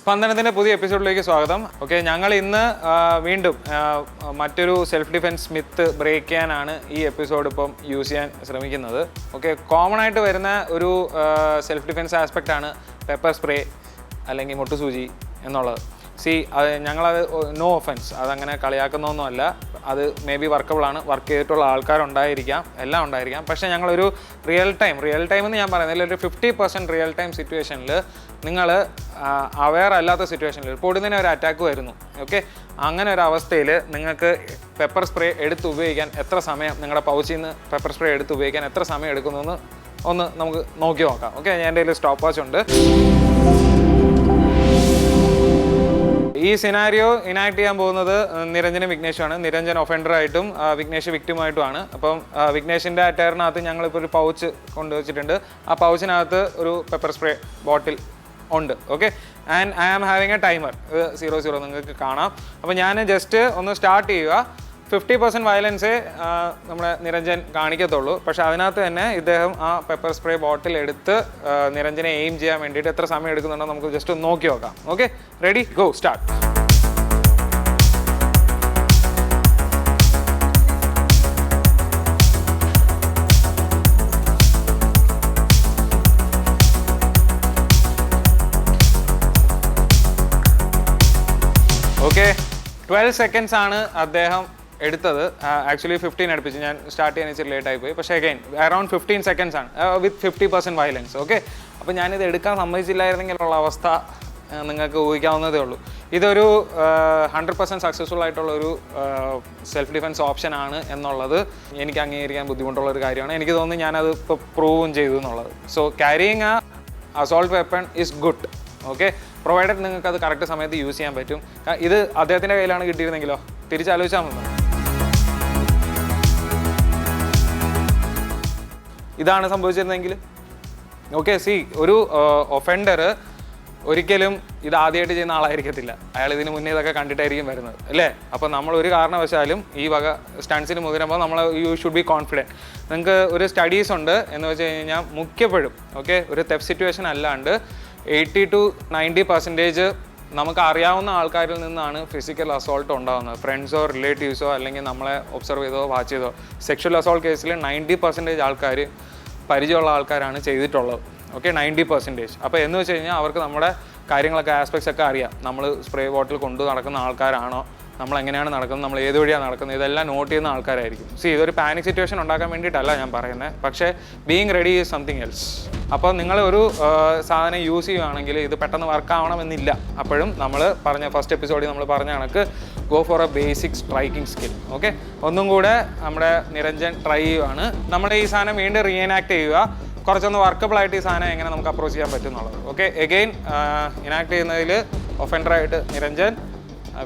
സ്പന്ദനത്തിന്റെ പുതിയ എപ്പിസോഡിലേക്ക് സ്വാഗതം. ഓക്കെ ഞങ്ങൾ ഇന്ന് വീണ്ടും മറ്റൊരു സെൽഫ് ഡിഫെൻസ് മിത്ത് ബ്രേക്ക് ചെയ്യാനാണ് ഈ എപ്പിസോഡ് ഇപ്പം യൂസ് ചെയ്യാൻ ശ്രമിക്കുന്നത്. ഓക്കെ കോമൺ ആയിട്ട് വരുന്ന ഒരു സെൽഫ് ഡിഫെൻസ് ആസ്പെക്റ്റ് ആണ് പെപ്പർ സ്പ്രേ അല്ലെങ്കിൽ മുട്ടുസൂചി എന്നുള്ളത്. സി അത് ഞങ്ങളത് നോ ഒഫൻസ് അതങ്ങനെ കളിയാക്കുന്നൊന്നുമല്ല അത് മേ ബി വർക്കബിളാണ് വർക്ക് ചെയ്തിട്ടുള്ള ആൾക്കാരുണ്ടായിരിക്കാം എല്ലാം ഉണ്ടായിരിക്കാം. പക്ഷേ ഞങ്ങളൊരു റിയൽ ടൈം റിയൽ ടൈം എന്ന് ഞാൻ പറയുന്നില്ല. ഒരു ഫിഫ്റ്റി പെർസെന്റ് റിയൽ ടൈം സിറ്റുവേഷനിൽ നിങ്ങൾ അവെയർ അല്ലാത്ത സിറ്റുവേഷനിൽ പൊടുന്നതിന് ഒരു അറ്റാക്ക് വരുന്നു ഓക്കെ അങ്ങനെ ഒരു അവസ്ഥയിൽ നിങ്ങൾക്ക് പെപ്പർ സ്പ്രേ എടുത്ത് ഉപയോഗിക്കാൻ എത്ര സമയം നിങ്ങളുടെ പൗച്ചിൽ നിന്ന് പെപ്പർ സ്പ്രേ എടുത്ത് ഉപയോഗിക്കാൻ എത്ര സമയം എടുക്കുന്നു എന്ന് ഒന്ന് നമുക്ക് നോക്കി നോക്കാം ഓക്കെ ഞാൻ എന്റെ കയ്യിൽ സ്റ്റോപ്പ് വാച്ച് ഉണ്ട്. ഈ സിനാരിയോ ഇനാക്ട് ചെയ്യാൻ പോകുന്നത് നിരഞ്ജന വിഘ്നേഷാണ് നിരഞ്ജൻ ഒഫൻഡറായിട്ടും വിഘ്നേഷ് വിക്ടിമായിട്ടുമാണ് അപ്പം വിഘ്നേഷിന്റെ അറ്റയറിനകത്ത് ഞങ്ങളിപ്പോൾ ഒരു പൗച്ച് കൊണ്ടുവച്ചിട്ടുണ്ട് ആ പൗച്ചിനകത്ത് ഒരു പെപ്പർ സ്പ്രേ ബോട്ടിൽ ഉണ്ട് okay and I am having a timer zero zero നിങ്ങൾക്ക് കാണാം. അപ്പോൾ ഞാൻ ജസ്റ്റ് ഒന്ന് സ്റ്റാർട്ട് ചെയ്യുക. ഫിഫ്റ്റി പെർസെന്റ് വയലൻസേ നമ്മുടെ നിരഞ്ജൻ കാണിക്കത്തുള്ളൂ. പക്ഷേ അതിനകത്ത് തന്നെ ഇദ്ദേഹം ആ പെപ്പർ സ്പ്രേ ബോട്ടിൽ എടുത്ത് നിരഞ്ജനെ എയിം ചെയ്യാൻ വേണ്ടിയിട്ട് എത്ര സമയം എടുക്കുന്നുണ്ടോ നമുക്ക് ജസ്റ്റ് ഒന്ന് നോക്കി നോക്കാം. Okay ready go start twelve seconds ആണ് അദ്ദേഹം എടുത്തത്. ആക്ച്വലി ഫിഫ്റ്റീൻ അടുപ്പിച്ച്. ഞാൻ സ്റ്റാർട്ട് ചെയ്യാൻ ഇച്ചിരി ലേറ്റ് ആയിപ്പോയി. പക്ഷേ അഗൈൻ അറൌണ്ട് ഫിഫ്റ്റീൻ സെക്കൻഡ്സ് ആണ്. With fifty percent violence okay അപ്പോൾ ഞാനിത് എടുക്കാൻ സമ്മതിച്ചില്ലായിരുന്നെങ്കിലുള്ള അവസ്ഥ നിങ്ങൾക്ക് ഊഹിക്കാവുന്നതേ ഉള്ളൂ. ഇതൊരു ഹൺഡ്രഡ് പെർസെന്റ് സക്സസ്ഫുൾ ആയിട്ടുള്ള ഒരു സെൽഫ് ഡിഫെൻസ് ഓപ്ഷൻ ആണ് എന്നുള്ളത് എനിക്ക് അംഗീകരിക്കാൻ ബുദ്ധിമുട്ടുള്ള ഒരു കാര്യമാണ്. എനിക്ക് തോന്നുന്നു ഞാനത് ഇപ്പോൾ പ്രൂവും ചെയ്തു എന്നുള്ളത്. So carrying a assault weapon is good okay provided നിങ്ങൾക്ക് അത് കറക്റ്റ് സമയത്ത് യൂസ് ചെയ്യാൻ പറ്റും. ഇത് അദ്ദേഹത്തിന്റെ കയ്യിലാണ് കിട്ടിയിരുന്നെങ്കിലോ? തിരിച്ചാലോചിച്ചാൽ മതി ഇതാണ് സംഭവിച്ചിരുന്നെങ്കിൽ. ഓക്കെ സി ഒരു ഒഫൻഡർ ഒരിക്കലും ഇത് ആദ്യമായിട്ട് ചെയ്യുന്ന ആളായിരിക്കത്തില്ല. അയാൾ ഇതിന് മുന്നേ ഇതൊക്കെ കണ്ടിട്ടായിരിക്കും വരുന്നത് അല്ലേ? അപ്പോൾ നമ്മൾ ഒരു കാരണവശാലും ഈ വക സ്റ്റൺസിന് മുതിരുമ്പോൾ നമ്മൾ യു ഷുഡ് ബി കോൺഫിഡന്റ് നിങ്ങൾക്ക് ഒരു സ്റ്റഡീസ് ഉണ്ട് എന്ന് വെച്ച് കഴിഞ്ഞാൽ മുഖ്യപ്പെടും ഓക്കെ ഒരു തെഫ് സിറ്റുവേഷൻ അല്ലാണ്ട് എയ്റ്റി ടു നയന്റി പെർസെന്റേജ് നമുക്ക് അറിയാവുന്ന ആൾക്കാരിൽ നിന്നാണ് ഫിസിക്കൽ അസോൾട്ട് ഉണ്ടാകുന്നത് ഫ്രണ്ട്സോ റിലേറ്റീവ്സോ അല്ലെങ്കിൽ നമ്മളെ ഒബ്സർവ് ചെയ്തോ വാച്ച് ചെയ്തോ. സെക്ഷൽ അസോൾട്ട് കേസിൽ നയന്റി പെർസെന്റേജ് ആൾക്കാർ പരിചയമുള്ള ആൾക്കാരാണ് ചെയ്തിട്ടുള്ളത്. ഓക്കെ നയന്റി പെർസെന്റേജ് അപ്പോൾ എന്ന് വെച്ച് കഴിഞ്ഞാൽ അവർക്ക് നമ്മുടെ കാര്യങ്ങളൊക്കെ ആസ്പെക്ട്സ് ഒക്കെ അറിയാം. നമ്മൾ സ്പ്രേ ബോട്ടിൽ കൊണ്ടു നടക്കുന്ന ആൾക്കാരാണോ നമ്മൾ എങ്ങനെയാണ് നടക്കുന്നത് നമ്മൾ ഏത് വഴിയാണ് നടക്കുന്നത് ഇതെല്ലാം നോട്ട് ചെയ്യുന്ന ആൾക്കാരായിരിക്കും. സി ഇതൊരു പാനിക് സിറ്റുവേഷൻ ഉണ്ടാക്കാൻ വേണ്ടിയിട്ടല്ല ഞാൻ പറയുന്നത്. പക്ഷേ being ready is something else അപ്പോൾ നിങ്ങൾ ഒരു സാധനം യൂസ് ചെയ്യുകയാണെങ്കിൽ ഇത് പെട്ടെന്ന് വർക്ക് ആവണമെന്നില്ല. അപ്പോഴും നമ്മൾ പറഞ്ഞ ഫസ്റ്റ് എപ്പിസോഡിൽ നമ്മൾ പറഞ്ഞ കണക്ക് go for a basic striking skill okay ഒന്നും കൂടെ നമ്മുടെ നിരഞ്ജൻ ട്രൈ ചെയ്യുവാണ്. നമ്മുടെ ഈ സാധനം വീണ്ടും റീഎനാക്ട് ചെയ്യുക. കുറച്ചൊന്ന് വർക്കബിൾ ആയിട്ട് ഈ സാധനം എങ്ങനെ നമുക്ക് അപ്രോച്ച് ചെയ്യാൻ പറ്റും എന്നുള്ളത്. ഓക്കെ എഗെയിൻ ഇനാക്ട് ചെയ്യുന്നതിൽ ഒഫൻഡറായിട്ട് നിരഞ്ജൻ.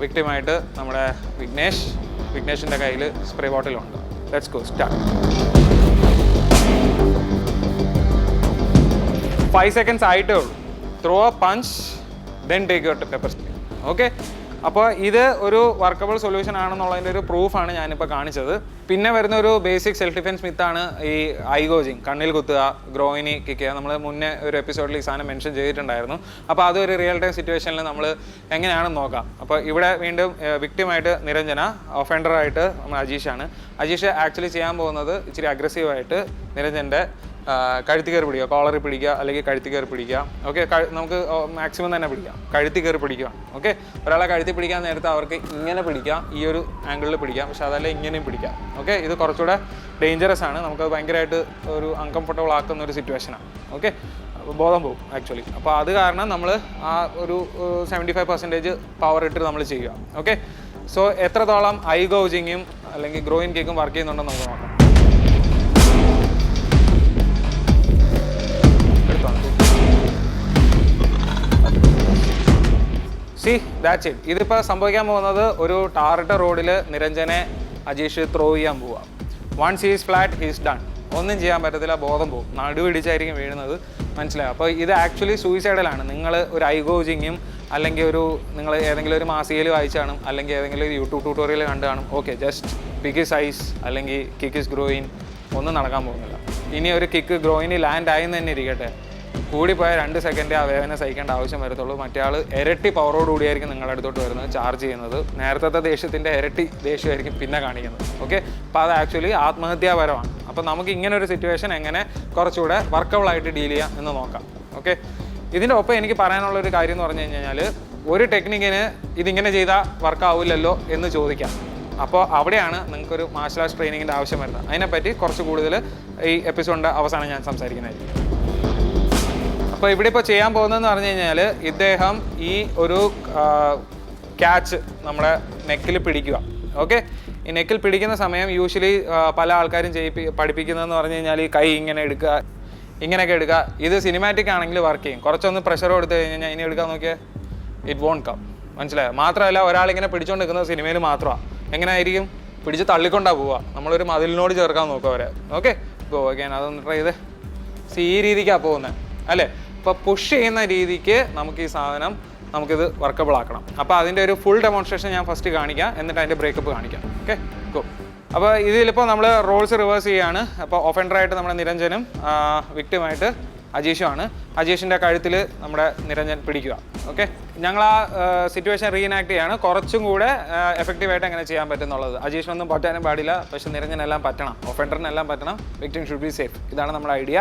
വിക്ടിമായിട്ട് നമ്മുടെ വിഘ്നേഷ് വിഘ്നേഷിന്റെ കയ്യിൽ spray ബോട്ടിലുണ്ട് let's go start five seconds ആയിട്ടേ ഉള്ളൂ. Throw punch then take your pepper spray okay അപ്പോൾ ഇത് ഒരു വർക്കബിൾ സൊല്യൂഷൻ ആണെന്നുള്ളതിന്റെ ഒരു പ്രൂഫാണ് ഞാനിപ്പോൾ കാണിച്ചത്. പിന്നെ വരുന്ന ഒരു ബേസിക് സെൽഫ് ഡിഫെൻസ് മിത്താണ് ഈ ഐഗോജിങ് കണ്ണിൽ കുത്തുക ഗ്രോയിനി കിക്കുക നമ്മൾ മുന്നേ ഒരു എപ്പിസോഡിൽ ഈ സാധനം മെൻഷൻ ചെയ്തിട്ടുണ്ടായിരുന്നു. അപ്പോൾ അതൊരു റിയൽ ടൈം സിറ്റുവേഷനിൽ നമ്മൾ എങ്ങനെയാണെന്ന് നോക്കാം. അപ്പോൾ ഇവിടെ വീണ്ടും വിക്ടിമായിട്ട് നിരഞ്ജന ഒഫൻഡറായിട്ട് നമ്മൾ അജീഷാണ്. അജീഷ് ആക്ച്വലി ചെയ്യാൻ പോകുന്നത് ഇച്ചിരി അഗ്രസീവായിട്ട് നിരഞ്ജന്റെ കഴുത്തി കയറി പിടിക്കുക കോളറി പിടിക്കുക അല്ലെങ്കിൽ കഴുത്തി കയറി പിടിക്കുക. ഓക്കെ നമുക്ക് മാക്സിമം തന്നെ പിടിക്കാം. കഴുത്തി കയറി പിടിക്കുക. ഓക്കെ ഒരാളെ കഴുത്തി പിടിക്കാൻ നേരത്തെ അവർക്ക് ഇങ്ങനെ പിടിക്കാം. ഈ ഒരു ആംഗിളിൽ പിടിക്കാം. പക്ഷെ അതല്ല ഇങ്ങനെയും പിടിക്കാം. ഓക്കെ ഇത് കുറച്ചുകൂടെ ഡേഞ്ചറസ് ആണ്. നമുക്കത് ഭയങ്കരമായിട്ട് ഒരു അൺകംഫർട്ടബിൾ ആക്കുന്ന ഒരു സിറ്റുവേഷനാണ് ഓക്കെ ബോധം പോകും ആക്ച്വലി അപ്പോൾ അത് കാരണം നമ്മൾ ആ ഒരു സെവന്റി ഫൈവ് പെർസെന്റേജ് പവർ ഇട്ട് നമ്മൾ ചെയ്യുക. ഓക്കെ സോ എത്രത്തോളം ഐ ഗൗജിങ്ങും അല്ലെങ്കിൽ ഗ്രോയിൻ കേക്കും വർക്ക് ചെയ്യുന്നുണ്ടെന്ന് നമുക്ക് സി ദാറ്റ്സ് ഇറ്റ് ഇതിപ്പോൾ സംഭവിക്കാൻ പോകുന്നത് ഒരു ടാറിട്ട റോഡിൽ നിരഞ്ജനെ അജീഷ് ത്രോ ചെയ്യാൻ പോവുക once is flat he's done ഒന്നും ചെയ്യാൻ പറ്റത്തില്ല ബോധം പോകും നടുപിടിച്ചായിരിക്കും വീഴുന്നത്. മനസ്സിലായി? അപ്പോൾ ഇത് ആക്ച്വലി സൂയിസൈഡലാണ് നിങ്ങൾ ഒരു ഐഗോജിങ്ങും അല്ലെങ്കിൽ ഒരു നിങ്ങൾ ഏതെങ്കിലും ഒരു മാസികയിൽ വായിച്ചു കാണും അല്ലെങ്കിൽ ഏതെങ്കിലും ഒരു യൂട്യൂബ് ട്യൂട്ടോറിയൽ കണ്ടു കാണും. ഓക്കെ ജസ്റ്റ് പിക്ക് സൈസ് അല്ലെങ്കിൽ കിക്ക് ഇസ് ഗ്രോയിൻ ഒന്നും നടക്കാൻ പോകുന്നില്ല. ഇനി ഒരു കിക്ക് ഗ്രോയിന് ലാൻഡ് ആയി തന്നെ ഇരിക്കട്ടെ. കൂടിപ്പോയ രണ്ട് സെക്കൻഡ് ആ വേദന സഹിക്കേണ്ട ആവശ്യം വരത്തുള്ളൂ. മറ്റേ ആൾ ഇരട്ടി പവറോട് കൂടിയായിരിക്കും നിങ്ങളുടെ അടുത്തോട്ട് വരുന്നത് ചാർജ് ചെയ്യുന്നത്. നേരത്തെ ദേഷ്യത്തിന്റെ ഇരട്ടി ദേഷ്യമായിരിക്കും പിന്നെ കാണിക്കുന്നത്. ഓക്കെ അപ്പോൾ അത് ആക്ച്വലി ആത്മഹത്യാപരമാണ്. അപ്പോൾ നമുക്ക് ഇങ്ങനെ ഒരു സിറ്റുവേഷൻ എങ്ങനെ കുറച്ചുകൂടെ വർക്കബിളായിട്ട് ഡീൽ ചെയ്യാം എന്ന് നോക്കാം. ഓക്കെ ഇതിന്റെ ഒപ്പം എനിക്ക് പറയാനുള്ള ഒരു കാര്യം എന്ന് പറഞ്ഞു കഴിഞ്ഞാൽ ഒരു ടെക്നിക്കിന് ഇതിങ്ങനെ ചെയ്താൽ വർക്കാവില്ലല്ലോ എന്ന് ചോദിക്കാം. അപ്പോൾ അവിടെയാണ് നിങ്ങൾക്കൊരു മാർഷൽ ആർട്സ് ട്രെയിനിങ്ങിന്റെ ആവശ്യം വരുന്നത്. അതിനെപ്പറ്റി കുറച്ച് കൂടുതൽ ഈ എപ്പിസോഡിന്റെ അവസാനം ഞാൻ സംസാരിക്കുന്നതായിരിക്കും. അപ്പോൾ ഇവിടെ ഇപ്പോൾ ചെയ്യാൻ പോകുന്നതെന്ന് പറഞ്ഞു കഴിഞ്ഞാൽ ഇദ്ദേഹം ഈ ഒരു ക്യാച്ച് നമ്മുടെ നെക്കിൽ പിടിക്കുക. ഓക്കെ ഈ നെക്കിൽ പിടിക്കുന്ന സമയം യൂഷ്വലി പല ആൾക്കാരും ചെയ്യിപ്പി പഠിപ്പിക്കുന്നതെന്ന് പറഞ്ഞു കഴിഞ്ഞാൽ ഈ കൈ ഇങ്ങനെ എടുക്കുക ഇങ്ങനെയൊക്കെ എടുക്കുക. ഇത് സിനിമാറ്റിക് ആണെങ്കിൽ വർക്ക് ചെയ്യും. കുറച്ചൊന്ന് പ്രഷർ കൊടുത്തു കഴിഞ്ഞാൽ ഇനി എടുക്കാൻ നോക്കിയാൽ ഇറ്റ് വോൺ കം മനസ്സിലായോ? മാത്രമല്ല ഒരാളിങ്ങനെ പിടിച്ചുകൊണ്ട് നിൽക്കുന്നത് സിനിമയിൽ മാത്രമാണ് എങ്ങനെ ആയിരിക്കും പിടിച്ച് തള്ളിക്കൊണ്ടാ പോവുക നമ്മളൊരു മതിലിനോട് ചേർക്കാൻ നോക്കുക അവരെ. ഓക്കെ ഗോ ഓക്കെ അതൊന്ന് ട്രൈ ചെയ്ത്. സി ഈ രീതിക്കാണ് പോകുന്നത് അല്ലേ? ഇപ്പോൾ പുഷ് ചെയ്യുന്ന രീതിക്ക് നമുക്ക് ഈ സാധനം നമുക്കിത് വർക്കബിൾ ആക്കണം. അപ്പോൾ അതിന്റെ ഒരു ഫുൾ ഡെമോൺസ്ട്രേഷൻ ഞാൻ ഫസ്റ്റ് കാണിക്കാം. എന്നിട്ട് അതിന്റെ ബ്രേക്കപ്പ് കാണിക്കാം. ഓക്കെ ഗോ അപ്പോൾ ഇതിലിപ്പോൾ നമ്മൾ റോൾസ് റിവേഴ്സ് ചെയ്യുകയാണ് അപ്പോൾ ഒഫൻഡറായിട്ട് നമ്മുടെ നിരഞ്ജനും വിക്ടിമായിട്ട് അജീഷുമാണ്. അജീഷിന്റെ കഴുത്തിൽ നമ്മുടെ നിരഞ്ജൻ പിടിക്കുക. ഓക്കെ ഞങ്ങൾ ആ സിറ്റുവേഷൻ റീനാക്ട് ചെയ്യാണ്. കുറച്ചും കൂടെ എഫക്റ്റീവായിട്ട് എങ്ങനെ ചെയ്യാൻ പറ്റുന്നുള്ളത്. അജീഷിനൊന്നും പറ്റാനും പാടില്ല. പക്ഷെ നിരഞ്ജനെല്ലാം പറ്റണം. ഒഫൻഡറിനെല്ലാം പറ്റണം. വിക്ടിം ഷുഡ് ബി സേഫ് ഇതാണ് നമ്മുടെ ഐഡിയ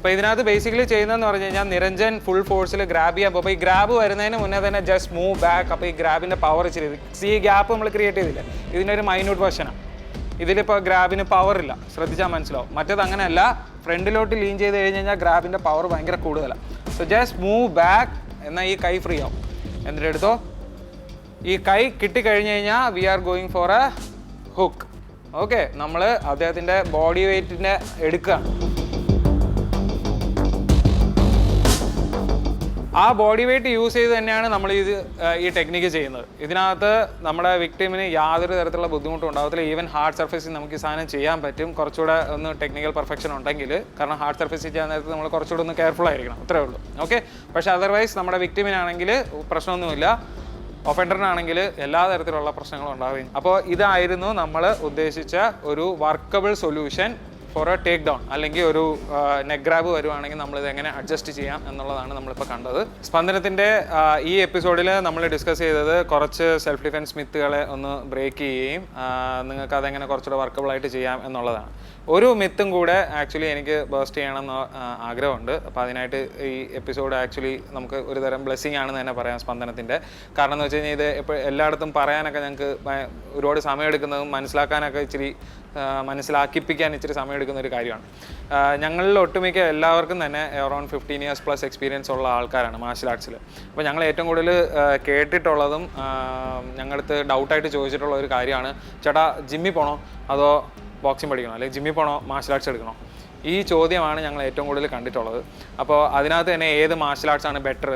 അപ്പോൾ ഇതിനകത്ത് ബേസിക്കലി ചെയ്യുന്നതെന്ന് പറഞ്ഞു കഴിഞ്ഞാൽ നിരഞ്ജൻ ഫുൾ ഫോഴ്സിൽ ഗ്രാബ് ചെയ്യാൻ പോകും. ഈ ഗ്രാബ് വരുന്നതിന് മുന്നേ തന്നെ ജസ്റ്റ് മൂവ് ബാക്ക് അപ്പോൾ ഈ ഗ്രാബിന്റെ പവർ ഇച്ചിരി ഈ ഗ്യാപ്പ് നമ്മൾ ക്രിയേറ്റ് ചെയ്തില്ല? ഇതിന്റെ ഒരു മൈന്യൂട്ട് വെർഷനാണ് ഇതിലിപ്പോൾ ഗ്രാബിന് പവർ ഇല്ല. ശ്രദ്ധിച്ചാൽ മനസ്സിലാവും. മറ്റേത് അങ്ങനെയല്ല. ഫ്രണ്ടിലോട്ട് ലീൻ ചെയ്ത് കഴിഞ്ഞ് കഴിഞ്ഞാൽ ഗ്രാബിന്റെ പവർ ഭയങ്കര കൂടുതലാണ് സോ ജസ്റ്റ് മൂവ് ബാക്ക് എന്നാൽ ഈ കൈ ഫ്രീ ആവും. എന്നിട്ട് എടുത്തോ? ഈ കൈ കിട്ടിക്കഴിഞ്ഞ് കഴിഞ്ഞാൽ we are going for a hook okay നമ്മൾ അദ്ദേഹത്തിന്റെ ബോഡി വെയ്റ്റിന്റെ എടുക്കുകയാണ് ആ ബോഡി വെയിറ്റ് യൂസ് ചെയ്ത് തന്നെയാണ് നമ്മൾ ഇത് ഈ ടെക്നിക്ക് ചെയ്യുന്നത്. ഇതിനകത്ത് നമ്മുടെ വിക്ടിമിന് യാതൊരു തരത്തിലുള്ള ബുദ്ധിമുട്ടും ഉണ്ടാകത്തില്ല ഈവൻ ഹാർഡ് സർഫേസിൽ നമുക്ക് ഈ സാധനം ചെയ്യാൻ പറ്റും. കുറച്ചുകൂടെ ഒന്ന് ടെക്നിക്കൽ പെർഫെക്ഷൻ ഉണ്ടെങ്കിൽ. കാരണം ഹാർഡ് സർഫേസിൽ ചെയ്യാൻ നേരത്ത് നമ്മൾ കുറച്ചുകൂടെ ഒന്ന് കെയർഫുൾ ആയിരിക്കണം. അത്രേ ഉള്ളൂ. ഓക്കെ പക്ഷേ അതർവൈസ് നമ്മുടെ വിക്ടിമിനാണെങ്കിൽ പ്രശ്നമൊന്നുമില്ല. ഒഫൻഡറിനാണെങ്കിൽ എല്ലാ തരത്തിലുള്ള പ്രശ്നങ്ങളും ഉണ്ടാവുകയും. അപ്പോൾ ഇതായിരുന്നു നമ്മൾ ഉദ്ദേശിച്ച ഒരു workable solution for a take down അല്ലെങ്കിൽ ഒരു നെഗ്രാബ് ഗ്രാബ് വരുവാണെങ്കിൽ നമ്മളിത് എങ്ങനെ അഡ്ജസ്റ്റ് ചെയ്യാം എന്നുള്ളതാണ് നമ്മളിപ്പോൾ കണ്ടത്. സ്പന്ദനത്തിന്റെ ഈ എപ്പിസോഡിൽ നമ്മൾ ഡിസ്കസ് ചെയ്തത് കുറച്ച് സെൽഫ് ഡിഫെൻസ് മിത്തുകളെ ഒന്ന് ബ്രേക്ക് ചെയ്യുകയും നിങ്ങൾക്ക് അതെങ്ങനെ കുറച്ചുകൂടെ വർക്കബിൾ ആയിട്ട് ചെയ്യാം എന്നുള്ളതാണ്. ഒരു മിത്തും കൂടെ ആക്ച്വലി എനിക്ക് ബേസ്റ്റ് ചെയ്യണമെന്ന് ആഗ്രഹമുണ്ട്. അപ്പോൾ അതിനായിട്ട് ഈ എപ്പിസോഡ് ആക്ച്വലി നമുക്ക് ഒരു തരം ബ്ലെസ്സിങ് ആണെന്ന് തന്നെ പറയാം സ്പന്ദനത്തിന്റെ കാരണം എന്ന് വെച്ച് കഴിഞ്ഞാൽ ഇത് ഇപ്പോൾ എല്ലായിടത്തും പറയാനൊക്കെ ഞങ്ങൾക്ക് ഒരുപാട് സമയം എടുക്കുന്നതും മനസ്സിലാക്കാനൊക്കെ ഇച്ചിരി മനസ്സിലാക്കിപ്പിക്കാൻ ഇച്ചിരി സമയമെടുക്കുന്ന ഒരു കാര്യമാണ്. ഞങ്ങളിൽ ഒട്ടുമിക്ക എല്ലാവർക്കും തന്നെ around fifteen years plus experience ഉള്ള ആൾക്കാരാണ് മാർഷൽ ആർട്സിൽ അപ്പോൾ ഞങ്ങൾ ഏറ്റവും കൂടുതൽ കേട്ടിട്ടുള്ളതും ഞങ്ങളടുത്ത് ഡൗട്ടായിട്ട് ചോദിച്ചിട്ടുള്ള ഒരു കാര്യമാണ് ചേട്ടാ ജിമ്മിൽ പോകണോ അതോ ബോക്സിംഗ് പഠിക്കണോ? അല്ലെങ്കിൽ ജിമ്മിൽ പോകണോ മാർഷൽ ആർട്സ് എടുക്കണോ? ഈ ചോദ്യമാണ് ഞങ്ങൾ ഏറ്റവും കൂടുതൽ കണ്ടിട്ടുള്ളത്. അപ്പോൾ അതിനകത്ത് തന്നെ ഏത് മാർഷൽ ആർട്സ് ആണ് ബെറ്റർ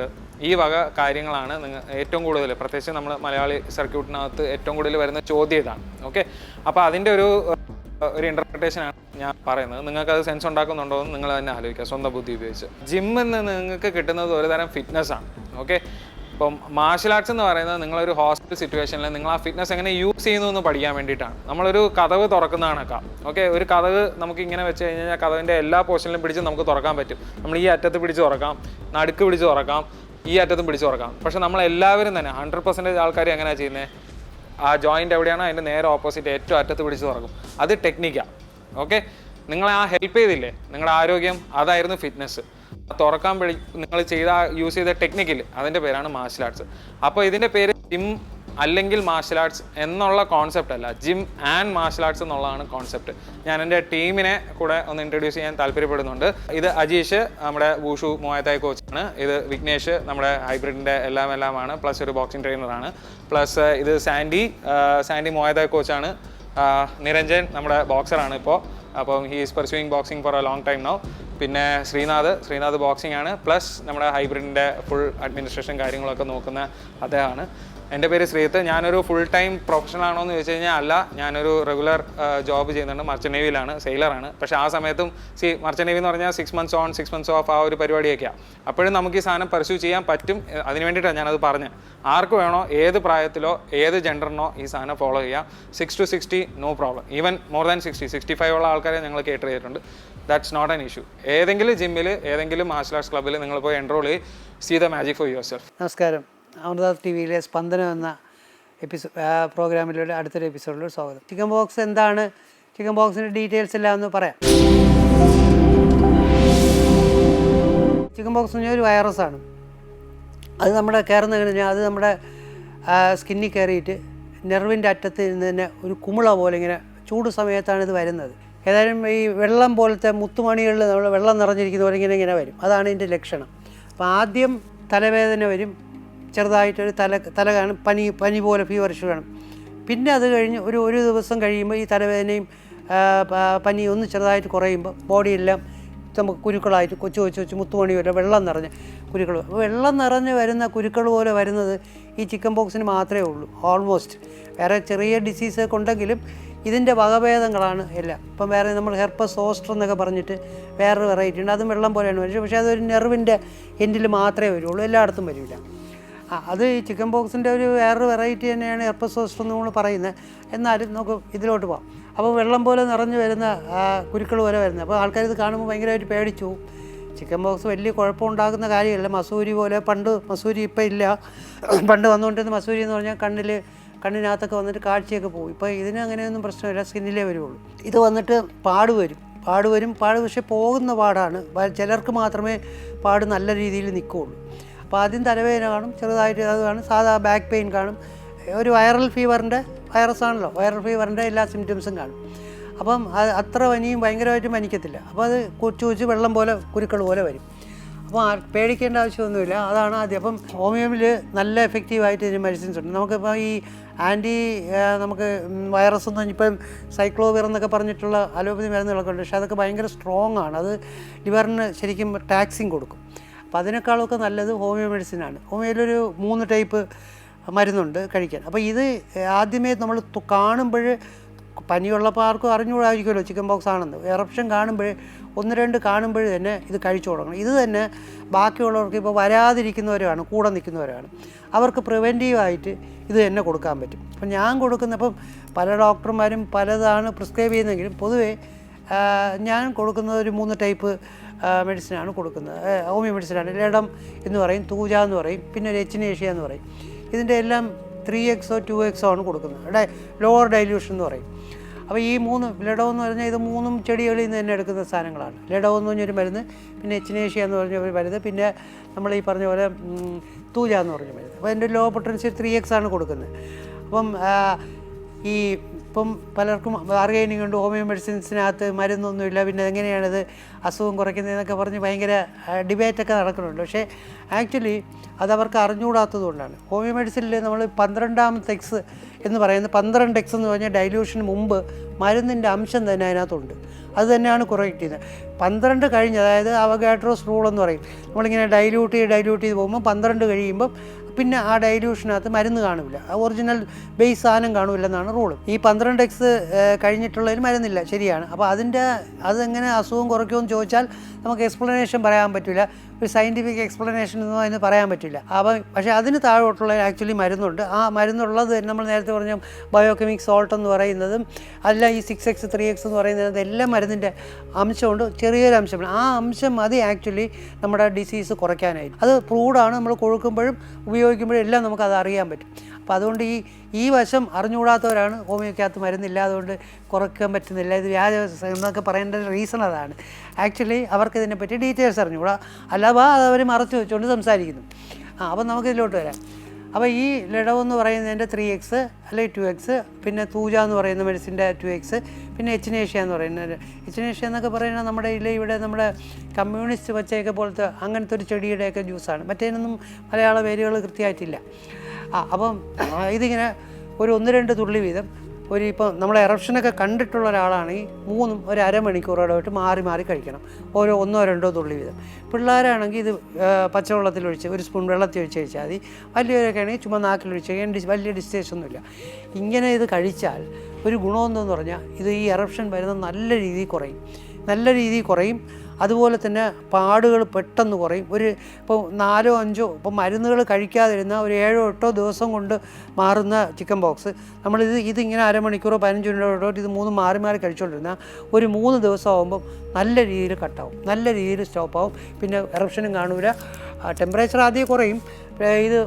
ഈ വക കാര്യങ്ങളാണ് നിങ്ങൾ ഏറ്റവും കൂടുതൽ പ്രത്യേകിച്ച് നമ്മൾ മലയാളി സർക്യൂട്ടിനകത്ത് ഏറ്റവും കൂടുതൽ വരുന്ന ചോദ്യം ഇതാണ്. ഓക്കെ അപ്പോൾ അതിന്റെ ഒരു ഒരു ഇന്റർപ്രിട്ടേഷൻ ആണ് ഞാൻ പറയുന്നത്. നിങ്ങൾക്ക് അത് സെൻസ് ഉണ്ടാക്കുന്നുണ്ടോ എന്ന് നിങ്ങൾ തന്നെ ആലോചിക്കുക. സ്വന്തം ബുദ്ധി ഉപയോഗിച്ച്. ജിമ്മിൽ നിന്ന് നിങ്ങൾക്ക് കിട്ടുന്നത് ഒരു തരം ഫിറ്റ്നസ് ആണ്. ഓക്കെ ഇപ്പം മാർഷൽ ആർട്സ് എന്ന് പറയുന്നത് നിങ്ങളൊരു ഹോസ്പിറ്റൽ സിറ്റുവേഷനിൽ നിങ്ങൾ ആ ഫിറ്റ്നസ് എങ്ങനെ യൂസ് ചെയ്യുന്നു എന്ന് പഠിക്കാൻ വേണ്ടിയിട്ടാണ്. നമ്മളൊരു കഥവ് തുറക്കുന്ന കണക്കാം ഓക്കെ ഒരു കഥവ് നമുക്ക് ഇങ്ങനെ വെച്ച് കഴിഞ്ഞാൽ കഥവിന്റെ എല്ലാ പോർഷനിലും പിടിച്ച് നമുക്ക് തുറക്കാൻ പറ്റും. നമ്മൾ ഈ അറ്റത്ത് പിടിച്ച് തുറക്കാം നടുക്ക് പിടിച്ച് തുറക്കാം ഈ അറ്റത്തും പിടിച്ച് തുറക്കാം. പക്ഷെ നമ്മളെല്ലാവരും തന്നെ ഹൺഡ്രഡ് പെർസെന്റേജ് ആൾക്കാർ എങ്ങനെയാണ് ചെയ്യുന്നത് ആ ജോയിന്റ് എവിടെയാണോ അതിന്റെ നേരെ ഓപ്പോസിറ്റ് ഏറ്റവും അറ്റത്ത് പിടിച്ച് തുറക്കും. അത് ടെക്നിക്കാണ് ഓക്കെ നിങ്ങളെ ആ ഹെൽപ്പ് ചെയ്തില്ലേ? നിങ്ങളുടെ ആരോഗ്യം അതായിരുന്നു ഫിറ്റ്നസ് തുറക്കാൻ നിങ്ങൾ ചെയ്ത യൂസ് ചെയ്ത ടെക്നിക്കിൽ അതിന്റെ പേരാണ് മാർഷൽ ആർട്സ് അപ്പോൾ ഇതിന്റെ പേര് ജിം അല്ലെങ്കിൽ മാർഷൽ ആർട്സ് എന്നുള്ള കോൺസെപ്റ്റ് അല്ല. ജിം ആൻഡ് മാർഷൽ ആർട്സ് എന്നുള്ളതാണ് കോൺസെപ്റ്റ് ഞാൻ എന്റെ ടീമിനെ കൂടെ ഒന്ന് ഇൻട്രൊഡ്യൂസ് ചെയ്യാൻ താല്പര്യപ്പെടുന്നുണ്ട്. ഇത് അജീഷ് നമ്മുടെ വൂഷു മോയത്തായ് കോച്ചാണ് ഇത് വിഘ്നേഷ് നമ്മുടെ ഹൈബ്രിഡിന്റെ എല്ലാം എല്ലാമാണ്. പ്ലസ് ഒരു ബോക്സിംഗ് ട്രെയിനറാണ് പ്ലസ് ഇത് സാൻഡി സാൻഡി മോയത്തായ് കോച്ചാണ് നിരഞ്ജൻ നമ്മുടെ ബോക്സറാണ് ഇപ്പോൾ അപ്പം he is pursuing boxing for a long time now പിന്നെ ശ്രീനാഥ് ശ്രീനാഥ് ബോക്സിംഗ് ആണ്. പ്ലസ് നമ്മുടെ ഹൈബ്രിഡിന്റെ ഫുൾ അഡ്മിനിസ്ട്രേഷൻ കാര്യങ്ങളൊക്കെ നോക്കുന്ന അദ്ദേഹമാണ്. എന്റെ പേര് ശ്രീത്ത് ഞാനൊരു ഫുൾ ടൈം പ്രൊഫഷണൽ ആണോ എന്ന് ചോദിച്ചു കഴിഞ്ഞാൽ അല്ല. ഞാനൊരു റെഗുലർ ജോബ് ചെയ്യുന്നുണ്ട്. മർച്ച നേവിയിലാണ് സെയിലറാണ് പക്ഷേ ആ സമയത്തും സി മർച്ച നേവി എന്ന് പറഞ്ഞാൽ six months on six months off ആ ഒരു പരിപാടിയൊക്കെയാണ് അപ്പോഴും നമുക്ക് ഈ സാധനം പെർസ്യൂ ചെയ്യാൻ പറ്റും. അതിന് വേണ്ടിയിട്ടാണ് ഞാനത് പറഞ്ഞത്. ആർക്ക് വേണോ ഏത് പ്രായത്തിലോ ഏത് ജെൻഡറിനോ ഈ സാധനം ഫോളോ ചെയ്യാം. Six to sixty no problem even more than sixty sixty five ഉള്ള ആൾക്കാരെ ഞങ്ങൾ കേട്ടർ ചെയ്തിട്ടുണ്ട്. ദാറ്റ്സ് നോട്ട് ആൻ ഇഷ്യൂ ഏതെങ്കിലും ജിമ്മിൽ ഏതെങ്കിലും മാർഷൽ ആർട്സ് ക്ലബ്ബിൽ നിങ്ങൾ പോയി എൻറോൾ ചെയ്ത് see the magic for yourself നമസ്കാരം. അമൃതാസ് ടി വിയിലെ സ്പന്ദനം എന്ന എപ്പിസോ പ്രോഗ്രാമിലൂടെ അടുത്തൊരു എപ്പിസോഡിലൂടെ സ്വാഗതം. ചിക്കൻ ബോക്സ് എന്താണ്? ചിക്കൻ ബോക്സിന്റെ ഡീറ്റെയിൽസ് എല്ലാം ഒന്ന് പറയാം. ചിക്കൻ ബോക്സ് എന്ന് പറഞ്ഞാൽ ഒരു വൈറസാണ്. അത് നമ്മുടെ കയറുന്ന കഴിഞ്ഞാൽ അത് നമ്മുടെ സ്കിന്നിൽ കയറിയിട്ട് നെർവിന്റെ അറ്റത്ത് നിന്ന് തന്നെ ഒരു കുമിള പോലെ ഇങ്ങനെ ചൂട് സമയത്താണ് ഇത് വരുന്നത്. ഏതായാലും ഈ വെള്ളം പോലത്തെ മുത്തുമണികളിൽ നമ്മൾ വെള്ളം നിറഞ്ഞിരിക്കുന്ന പോലെ ഇങ്ങനെ ഇങ്ങനെ വരും. അതാണ് ഇതിന്റെ ലക്ഷണം. അപ്പോൾ ആദ്യം തലവേദന വരും ചെറുതായിട്ടൊരു തല തല കാണും പനി പനി പോലെ ഫീവറിഷ് കാണും പിന്നെ അത് കഴിഞ്ഞ് ഒരു ഒരു ദിവസം കഴിയുമ്പോൾ ഈ തലവേദനയും പനി ഒന്ന് ചെറുതായിട്ട് കുറയുമ്പോൾ ബോഡിയെല്ലാം നമുക്ക് കുരുക്കളായിട്ട് കൊച്ചു കൊച്ചു കൊച്ചു മുത്തുമണി പോലെ വെള്ളം നിറഞ്ഞ് കുരുക്കൾ വെള്ളം നിറഞ്ഞ് വരുന്ന കുരുക്കൾ പോലെ വരുന്നത് ഈ ചിക്കൻ ബോക്സിന് മാത്രമേ ഉള്ളൂ. ഓൾമോസ്റ്റ് വേറെ ചെറിയ ഡിസീസൊക്കെ ഉണ്ടെങ്കിലും ഇതിന്റെ വകഭേദങ്ങളാണ് എല്ലാം. ഇപ്പം വേറെ നമ്മൾ ഹെർപ്പസ് സോസ്റ്റർ എന്നൊക്കെ പറഞ്ഞിട്ട് വേറൊരു വെറൈറ്റി ഉണ്ട്. അതും വെള്ളം പോലെയാണ് പക്ഷേ പക്ഷേ അതൊരു നെർവിന്റെ എൻഡിൽ മാത്രമേ വരുള്ളൂ. എല്ലായിടത്തും വരില്ല. ആ അത് ഈ ചിക്കൻ ബോക്സിന്റെ ഒരു വേറൊരു വെറൈറ്റി തന്നെയാണ് എർപ്പസ് സോസ്റ്റർ എന്ന് നമ്മൾ പറയുന്നത് എന്നാലും നമുക്ക് ഇതിലോട്ട് പോകാം അപ്പോൾ വെള്ളം പോലെ നിറഞ്ഞു വരുന്ന കുരുക്കൾ പോലെ വരുന്നത് അപ്പോൾ ആൾക്കാർ ഇത് കാണുമ്പോൾ ഭയങ്കരമായിട്ട് പേടിച്ചു. ചിക്കൻ ബോക്സ് വലിയ കുഴപ്പമുണ്ടാക്കുന്ന കാര്യമല്ല. മസൂരി പോലെ പണ്ട് മസൂരി ഇപ്പം ഇല്ല. പണ്ട് വന്നുകൊണ്ടിരുന്ന മസൂരി എന്ന് പറഞ്ഞാൽ കണ്ണിൽ കണ്ണിനകത്തൊക്കെ വന്നിട്ട് കാഴ്ചയൊക്കെ പോകും. ഇപ്പോൾ ഇതിന് അങ്ങനെയൊന്നും പ്രശ്നമില്ല. സ്കിന്നിലേ വരുള്ളൂ ഇത് വന്നിട്ട് പാട് വരും. പാട് വരും. പാട് പക്ഷേ പോകുന്ന പാടാണ്. ചിലർക്ക് മാത്രമേ പാട് നല്ല രീതിയിൽ നിൽക്കുകയുള്ളൂ. അപ്പോൾ ആദ്യം തലവേദന കാണും ചെറുതായിട്ട് അത് കാണും സാധാ ബാക്ക് പെയിൻ കാണും. ഒരു വൈറൽ ഫീവറിന്റെ വൈറസ് ആണല്ലോ. വൈറൽ ഫീവറിന്റെ എല്ലാ സിംറ്റംസും കാണും. അപ്പം അത് അത്ര പനിയും ഭയങ്കരമായിട്ട് പനിക്കത്തില്ല അപ്പോൾ അത് കൊച്ചു കൊച്ചു വെള്ളം പോലെ കുരുക്കൾ പോലെ വരും. അപ്പോൾ പേടിക്കേണ്ട ആവശ്യമൊന്നുമില്ല. അതാണ് ആദ്യം. അപ്പം ഹോമിയോമിൽ നല്ല എഫക്റ്റീവായിട്ട് ഇതിന് മെഡിസിൻസ് ഉണ്ട്. നമുക്കിപ്പോൾ ഈ ആന്റി നമുക്ക് വൈറസ് എന്ന് ഇപ്പം സൈക്ലോവിർ എന്നൊക്കെ പറഞ്ഞിട്ടുള്ള അലോപ്പതി മരുന്നുകളൊക്കെ ഉണ്ട്. പക്ഷേ അതൊക്കെ ഭയങ്കര സ്ട്രോങ് ആണ്. അത് ലിവറിന് ശരിക്കും ടാക്സിങ് കൊടുക്കും. അപ്പോൾ അതിനേക്കാളൊക്കെ നല്ലത് ഹോമിയോ മെഡിസിനാണ് ഹോമിയോയിലൊരു മൂന്ന് ടൈപ്പ് മരുന്നുണ്ട് കഴിക്കാൻ. അപ്പോൾ ഇത് ആദ്യമേ നമ്മൾ കാണുമ്പോൾ പനിയുള്ളപ്പോൾ ആർക്കും അറിഞ്ഞുകൂടായിരിക്കുമല്ലോ ചിക്കൻ ബോക്സ് ആണെന്ന്. എറപ്ഷൻ കാണുമ്പോൾ ഒന്ന് രണ്ട് കാണുമ്പോൾ തന്നെ ഇത് കഴിച്ചു തുടങ്ങണം. ഇത് തന്നെ ബാക്കിയുള്ളവർക്ക് ഇപ്പോൾ വരാതിരിക്കുന്നവരാണ് കൂടെ നിൽക്കുന്നവരാണ്. അവർക്ക് പ്രിവെന്റീവായിട്ട് ഇത് തന്നെ കൊടുക്കാൻ പറ്റും. അപ്പം ഞാൻ കൊടുക്കുന്ന ഇപ്പം പല ഡോക്ടർമാരും പലതാണ് പ്രിസ്ക്രൈബ് ചെയ്യുന്നെങ്കിലും പൊതുവേ ഞാൻ കൊടുക്കുന്ന ഒരു മൂന്ന് ടൈപ്പ് മെഡിസിനാണ് കൊടുക്കുന്നത്. ഹോമിയോ മെഡിസിനാണ് ലഡം എന്ന് പറയും തൂജ എന്ന് പറയും പിന്നെ ഒരു എച്ചിനേഷ്യ എന്ന് പറയും. ഇതിന്റെ എല്ലാം ത്രീ എക്സോ ടു എക്സോ ആണ് കൊടുക്കുന്നത്. ഡൈ ലോവർ ഡൈല്യൂഷൻ എന്ന് പറയും. അപ്പോൾ ഈ മൂന്ന് ലഡോ എന്ന് പറഞ്ഞാൽ ഇത് മൂന്നും ചെടികളിൽ നിന്ന് തന്നെ എടുക്കുന്ന സാധനങ്ങളാണ്. ലഡോ എന്ന് പറഞ്ഞൊരു മരുന്ന് പിന്നെ എച്ചിനേഷ്യ എന്ന് പറഞ്ഞ ഒരു മരുന്ന് പിന്നെ നമ്മൾ ഈ പറഞ്ഞ പോലെ തൂജ എന്ന് പറഞ്ഞ മരുന്ന്. അപ്പോൾ അതിന്റെ ലോ പൊട്ടൻഷ്യൽ ത്രീ എക്സ് ആണ് കൊടുക്കുന്നത്. അപ്പം ഈ ഇപ്പം പലർക്കും ഉണ്ട് ഹോമിയോ മെഡിസിൻസിനകത്ത് മരുന്നൊന്നുമില്ല പിന്നെ എങ്ങനെയാണിത് അസുഖം കുറയ്ക്കുന്നതെന്നൊക്കെ പറഞ്ഞ് ഭയങ്കര ഡിബേറ്റൊക്കെ നടക്കുന്നുണ്ട്. പക്ഷേ ആക്ച്വലി അതവർക്ക് അറിഞ്ഞുകൂടാത്തതുകൊണ്ടാണ്. ഹോമിയോ മെഡിസിനിൽ നമ്മൾ പന്ത്രണ്ടാമത്തെ എക്സ് എന്ന് പറയുന്നത് പന്ത്രണ്ട് എക്സ് എന്ന് പറഞ്ഞാൽ ഡൈല്യൂഷന് മുമ്പ് മരുന്നിന്റെ അംശം തന്നെ അതിനകത്തുണ്ട്. അത് തന്നെയാണ് കുറക്റ്റ് ചെയ്യുന്നത് പന്ത്രണ്ട് കഴിഞ്ഞ് അതായത് അവഗാട്രോസ് റൂൾ എന്ന് പറയും. നമ്മളിങ്ങനെ ഡൈല്യൂട്ട് ചെയ്ത് ഡൈല്യൂട്ട് ചെയ്ത് പോകുമ്പോൾ പന്ത്രണ്ട് കഴിയുമ്പം പിന്നെ ആ ഡൈല്യൂഷനകത്ത് മരുന്ന് കാണില്ല ഒറിജിനൽ ബേസ് സാധനം കാണില്ലെന്നാണ് റൂൾ. ഈ പന്ത്രണ്ട് എക്സ് കഴിഞ്ഞിട്ടുള്ളതിൽ മരുന്നില്ല. ശരിയാണ്. അപ്പോൾ അതിന്റെ അതെങ്ങനെ അസുഖം കുറയ്ക്കുമെന്ന് ചോദിച്ചാൽ നമുക്ക് എക്സ്പ്ലനേഷൻ പറയാൻ പറ്റില്ല ഒരു സയന്റിഫിക് എക്സ്പ്ലനേഷൻ ഒന്നും അതിന് പറയാൻ പറ്റില്ല. അപ്പം പക്ഷേ അതിന് താഴോട്ടുള്ള ആക്ച്വലി മരുന്നുണ്ട്. ആ മരുന്നുള്ളത് നമ്മൾ നേരത്തെ പറഞ്ഞ ബയോകെമിക് സോൾട്ട് എന്ന് പറയുന്നതും അല്ല ഈ സിക്സ് എക്സ് ത്രീ എക്സ് എന്ന് പറയുന്നത് എല്ലാ മരുന്നിന്റെ അംശമുണ്ട്. ചെറിയൊരു അംശമാണ്. ആ അംശം മതി ആക്ച്വലി നമ്മുടെ ഡിസീസ് കുറയ്ക്കാനായിട്ട്. അത് പ്രൂഡാണ് നമ്മൾ കൊഴുക്കുമ്പോഴും ഉപയോഗിക്കുമ്പോഴും എല്ലാം നമുക്കത് അറിയാൻ പറ്റും. അപ്പോൾ അതുകൊണ്ട് ഈ ഈ വശം അറിഞ്ഞുകൂടാത്തവരാണ് ഹോമിയോക്കകത്ത് മരുന്നില്ല അതുകൊണ്ട് കുറയ്ക്കാൻ പറ്റുന്നില്ല. ഇത് വ്യാജ എന്നൊക്കെ പറയേണ്ട റീസൺ അതാണ്. ആക്ച്വലി അവർക്ക് ഇതിനെപ്പറ്റി ഡീറ്റെയിൽസ് അറിഞ്ഞുകൂടാ. അല്ലാതെ അത് അവർ മറച്ചു വെച്ചുകൊണ്ട് സംസാരിക്കുന്നു. ആ അപ്പം നമുക്ക് ഇതിലോട്ട് വരാം. അപ്പോൾ ഈ ലഡവ് എന്ന് പറയുന്നതിന്റെ ത്രീ എക്സ് അല്ലെങ്കിൽ ടു എക്സ് പിന്നെ തൂജ എന്ന് പറയുന്ന മെഡിസിന്റെ ടു എക്സ് പിന്നെ എച്ചിനേഷ്യ എന്ന് പറയുന്നത് എച്ചിനേഷ്യ എന്നൊക്കെ പറയുന്നത് നമ്മുടെ ഇല്ല ഇവിടെ നമ്മുടെ കമ്മ്യൂണിസ്റ്റ് പച്ചയൊക്കെ പോലത്തെ അങ്ങനത്തെ ഒരു ചെടിയുടെയൊക്കെ ജ്യൂസാണ് മറ്റേതിനൊന്നും മലയാള പേരുകൾ കൃത്യമായിട്ടില്ല. ആ അപ്പം ഇതിങ്ങനെ ഒരു ഒന്ന് രണ്ട് തുള്ളി വീതം. ഒരു ഇപ്പം നമ്മൾ എറപ്ഷനൊക്കെ കണ്ടിട്ടുള്ള ഒരാളാണെങ്കിൽ മൂന്നും ഒരു അരമണിക്കൂറോടായിട്ട് മാറി മാറി കഴിക്കണം. ഓരോ ഒന്നോ രണ്ടോ തുള്ളി വീതം. പിള്ളേരാണെങ്കിൽ ഇത് പച്ചവെള്ളത്തിൽ ഒഴിച്ച് ഒരു സ്പൂൺ വെള്ളത്തിൽ ഒഴിച്ച് കഴിച്ചാൽ മതി. വലിയവരൊക്കെ ആണെങ്കിൽ ചുമ്മാ നാക്കിൽ ഒഴിച്ച് ഡിസ് വലിയ ഡിസ്റ്റേഷൻ ഒന്നുമില്ല ഇങ്ങനെ ഇത് കഴിച്ചാൽ ഒരു ഗുണമെന്ന് പറഞ്ഞാൽ ഇത് ഈ എറപ്ഷൻ വരുന്നത് നല്ല രീതിയിൽ കുറയും. നല്ല രീതിയിൽ കുറയും. അതുപോലെ തന്നെ പാടുകൾ പെട്ടെന്ന് കുറയും. ഒരു ഇപ്പോൾ നാലോ അഞ്ചോ ഇപ്പോൾ മരുന്നുകൾ കഴിക്കാതിരുന്ന ഒരു ഏഴോ എട്ടോ ദിവസം കൊണ്ട് മാറുന്ന ചിക്കൻ ബോക്സ്. നമ്മളിത് ഇതിങ്ങനെ അരമണിക്കൂറോ പതിനഞ്ച് മിനിറ്റോ ഇത് മൂന്ന് മാറി മാറി കഴിച്ചുകൊണ്ടിരുന്ന ഒരു മൂന്ന് ദിവസം ആകുമ്പം നല്ല രീതിയിൽ കട്ടാവും. നല്ല രീതിയിൽ സ്റ്റോപ്പാവും പിന്നെ എറപ്ഷനും കാണൂല. ടെമ്പറേച്ചർ ആദ്യം കുറയും. ഇത്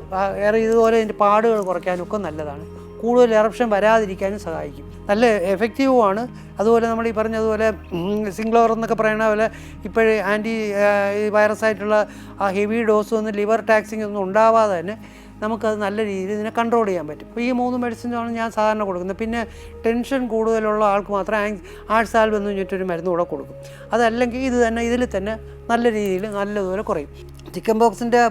ഏറെ ഇതുപോലെ ഇതിന്റെ പാടുകൾ കുറയ്ക്കാനൊക്കെ നല്ലതാണ്. കൂടുതൽ എറപ്ഷൻ വരാതിരിക്കാനും സഹായിക്കും. നല്ല എഫക്റ്റീവുമാണ് അതുപോലെ നമ്മൾ ഈ പറഞ്ഞതുപോലെ സിംഗ്ലോർ എന്നൊക്കെ പറയണ പോലെ ഇപ്പോഴേ ആന്റി വൈറസ് ആയിട്ടുള്ള ആ ഹെവി ഡോസ് ഒന്നും ലിവർ ടാക്സിങ് ഒന്നും ഉണ്ടാവാതെ തന്നെ നമുക്കത് നല്ല രീതിയിൽ ഇതിനെ കൺട്രോൾ ചെയ്യാൻ പറ്റും. അപ്പോൾ ഈ മൂന്ന് മെഡിസിനാണ് ഞാൻ സാധാരണ കൊടുക്കുന്നത്. പിന്നെ ടെൻഷൻ കൂടുതലുള്ള ആൾക്ക് മാത്രം ആങ് ആഴ്സാൽവ് എന്ന് പറഞ്ഞിട്ടൊരു മരുന്ന് കൂടെ കൊടുക്കും. അതല്ലെങ്കിൽ ഇത് തന്നെ ഇതിൽ തന്നെ നല്ല രീതിയിൽ നല്ലതുപോലെ കുറയും. ചിക്കൻ ബോക്സിന്റെ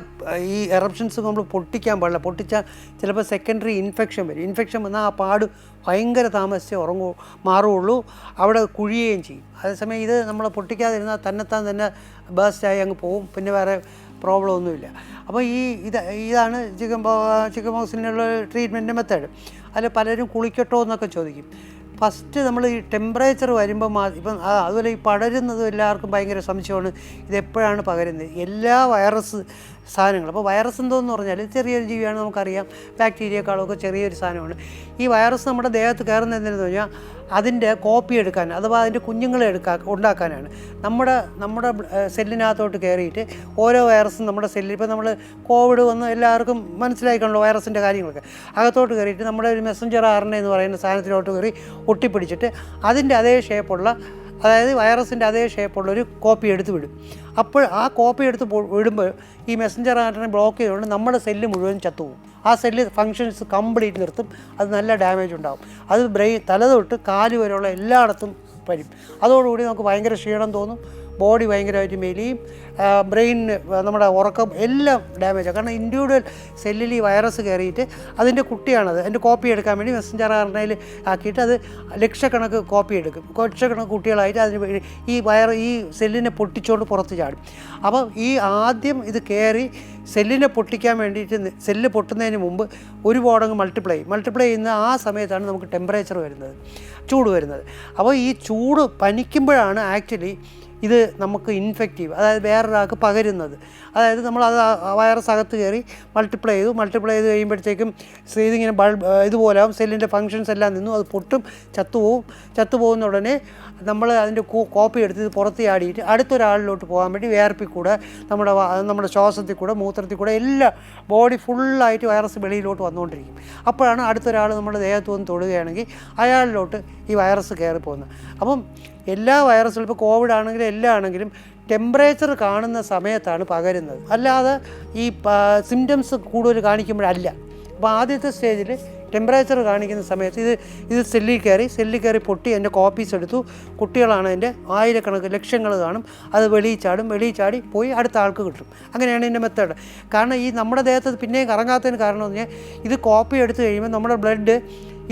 ഈ എറപ്ഷൻസ് നമ്മൾ പൊട്ടിക്കാൻ പാടില്ല. പൊട്ടിച്ചാൽ ചിലപ്പോൾ സെക്കൻഡറി ഇൻഫെക്ഷൻ വരും. ഇൻഫെക്ഷൻ വന്നാൽ ആ പാട് ഭയങ്കര താമസിച്ചേ ഉറങ്ങൂ മാറുകയുള്ളൂ. അവിടെ കുഴിയുകയും ചെയ്യും. അതേസമയം ഇത് നമ്മൾ പൊട്ടിക്കാതിരുന്നാൽ തന്നെത്താൻ തന്നെ ബേസ്റ്റായി അങ്ങ് പോവും പിന്നെ വേറെ പ്രോബ്ലം ഒന്നുമില്ല. അപ്പോൾ ഈ ഇത് ഇതാണ് ചിക്കൻ ബോ ചിക്കൻ ബോക്സിനുള്ള ട്രീറ്റ്മെന്റ് മെത്തേഡ് അതിൽ പലരും കുളിക്കട്ടോ എന്നൊക്കെ ചോദിക്കും. ഫസ്റ്റ് നമ്മൾ ഈ ടെമ്പറേച്ചർ വരുമ്പോൾ മാ ഇപ്പം അതുപോലെ ഈ പടരുന്നതും എല്ലാവർക്കും ഭയങ്കര സംശയമാണ്. ഇതെപ്പോഴാണ് പകരുന്നത്? എല്ലാ വൈറസ് സാധനങ്ങൾ. അപ്പോൾ വൈറസ് എന്തോന്ന് പറഞ്ഞാൽ ചെറിയൊരു ജീവിയാണ് നമുക്കറിയാം. ബാക്ടീരിയക്കാളൊക്കെ ചെറിയൊരു സാധനമാണ്. ഈ വൈറസ് നമ്മുടെ ദേഹത്ത് കയറുന്ന എന്തിനെന്ന് പറഞ്ഞാൽ അതിന്റെ കോപ്പി എടുക്കാൻ അഥവാ അതിന്റെ കുഞ്ഞുങ്ങളെ എടുക്കാൻ ഉണ്ടാക്കാനാണ്. നമ്മുടെ നമ്മുടെ സെല്ലിനകത്തോട്ട് കയറിയിട്ട് ഓരോ വൈറസും നമ്മുടെ സെല്ലിൽ ഇപ്പോൾ നമ്മൾ കോവിഡ് വന്ന് എല്ലാവർക്കും മനസ്സിലായിക്കണല്ലോ വൈറസിന്റെ കാര്യങ്ങളൊക്കെ. അകത്തോട്ട് കയറിയിട്ട് നമ്മുടെ ഒരു മെസ്സഞ്ചർ ആർ എന്ന് പറയുന്ന സാധനത്തിലോട്ട് കയറി ഒട്ടിപ്പിടിച്ചിട്ട് അതിന്റെ അതേ ഷേപ്പുള്ള അതായത് വൈറസിന്റെ അതേ ഷേപ്പുള്ള ഒരു കോപ്പി എടുത്ത് വിടും. അപ്പോൾ ആ കോപ്പി എടുത്ത് വിടുമ്പോൾ ഈ മെസ്സഞ്ചർ ആറ്റിനെ ബ്ലോക്ക് ചെയ്തുകൊണ്ട് നമ്മുടെ സെല്ല് മുഴുവൻ ചത്തുപോകും. ആ സെല്ല് ഫങ്ഷൻസ് കംപ്ലീറ്റ് നിർത്തും. അത് നല്ല ഡാമേജ് ഉണ്ടാകും അത് ബ്രെയിൻ തല തൊട്ട് കാൽ വരെയുള്ള എല്ലായിടത്തും വരും. അതോടുകൂടി നമുക്ക് ഭയങ്കര ക്ഷീണം തോന്നും. ബോഡി ഭയങ്കരമായിട്ട് മെലിയും ബ്രെയിൻ നമ്മുടെ ഉറക്കം എല്ലാം ഡാമേജാണ് കാരണം ഇൻഡിവിജ്വൽ സെല്ലിൽ ഈ വൈറസ് കയറിയിട്ട് അതിന്റെ കുട്ടിയാണത്. അതിന്റെ കോപ്പി എടുക്കാൻ വേണ്ടി മെസ്സഞ്ചർ ആർണയിൽ ആക്കിയിട്ട് അത് ലക്ഷക്കണക്ക് കോപ്പി എടുക്കും. ലക്ഷക്കണക്ക് കുട്ടികളായിട്ട് അതിന് ഈ വയർ ഈ സെല്ലിനെ പൊട്ടിച്ചുകൊണ്ട് പുറത്ത് ചാടും. അപ്പോൾ ഈ ആദ്യം ഇത് കയറി സെല്ലിനെ പൊട്ടിക്കാൻ വേണ്ടിയിട്ട് സെല്ല് പൊട്ടുന്നതിന് മുമ്പ് ഒരു ബോർഡങ്ങ് മൾട്ടിപ്ലൈ മൾട്ടിപ്ലൈ ചെയ്യുന്ന ആ സമയത്താണ് നമുക്ക് ടെമ്പറേച്ചർ വരുന്നത് ചൂട് വരുന്നത്. അപ്പോൾ ഈ ചൂട് പനിക്കുമ്പോഴാണ് ആക്ച്വലി ഇത് നമുക്ക് ഇൻഫെക്റ്റീവ് അതായത് വേറൊരാൾക്ക് പകരുന്നത്. അതായത് നമ്മൾ അത് വൈറസ് അകത്ത് കയറി മൾട്ടിപ്ലൈ ചെയ്തു. മൾട്ടിപ്ലൈ ചെയ്ത് കഴിയുമ്പോഴത്തേക്കും ഇതിങ്ങനെ ബൾബ് ഇതുപോലെ ആവും സെല്ലിന്റെ ഫങ്ഷൻസ് എല്ലാം നിന്നു. അത് പൊട്ടും ചത്തുപോകും ചത്തുപോകുന്ന ഉടനെ നമ്മൾ അതിന്റെ കോപ്പി എടുത്ത് ഇത് പുറത്ത് ചാടിയിട്ട് അടുത്തൊരാളിലോട്ട് പോകാൻ വേണ്ടി വേർപ്പിൽ കൂടെ നമ്മുടെ നമ്മുടെ ശ്വാസത്തിൽ കൂടെ മൂത്രത്തിൽ കൂടെ എല്ലാ ബോഡി ഫുള്ളായിട്ട് വൈറസ് വെളിയിലോട്ട് വന്നുകൊണ്ടിരിക്കും. അപ്പോഴാണ് അടുത്തൊരാൾ നമ്മുടെ ദേഹത്ത് വന്ന് തൊടുകയാണെങ്കിൽ അയാളിലോട്ട് ഈ വൈറസ് കയറി പോകുന്നത് അപ്പം എല്ലാ വൈറസുകളും ഇപ്പോൾ കോവിഡ് ആണെങ്കിലും എല്ലാ ആണെങ്കിലും ടെമ്പറേച്ചർ കാണുന്ന സമയത്താണ് പകരുന്നത്. അല്ലാതെ ഈ സിംറ്റംസ് കൂടുതൽ കാണിക്കുമ്പോഴല്ല. അപ്പോൾ ആദ്യത്തെ സ്റ്റേജിൽ ടെമ്പറേച്ചർ കാണിക്കുന്ന സമയത്ത് ഇത് ഇത് സെല്ലിൽ കയറി സെല്ലിൽ കയറി പൊട്ടി എന്റെ കോപ്പീസ് എടുത്തു. കുട്ടികളാണ് എന്റെ ആയിരക്കണക്ക് ലക്ഷങ്ങൾ കാണും. അത് വെളിയിൽ ചാടും. ചാടി പോയി അടുത്ത ആൾക്ക് കിട്ടും. അങ്ങനെയാണ് എന്റെ മെത്തേഡ് കാരണം ഈ നമ്മുടെ ദേഹത്ത് പിന്നെയും കറങ്ങാത്തതിന് കാരണം എന്ന് പറഞ്ഞാൽ ഇത് കോപ്പി എടുത്തു കഴിയുമ്പോൾ നമ്മുടെ ബ്ലഡ്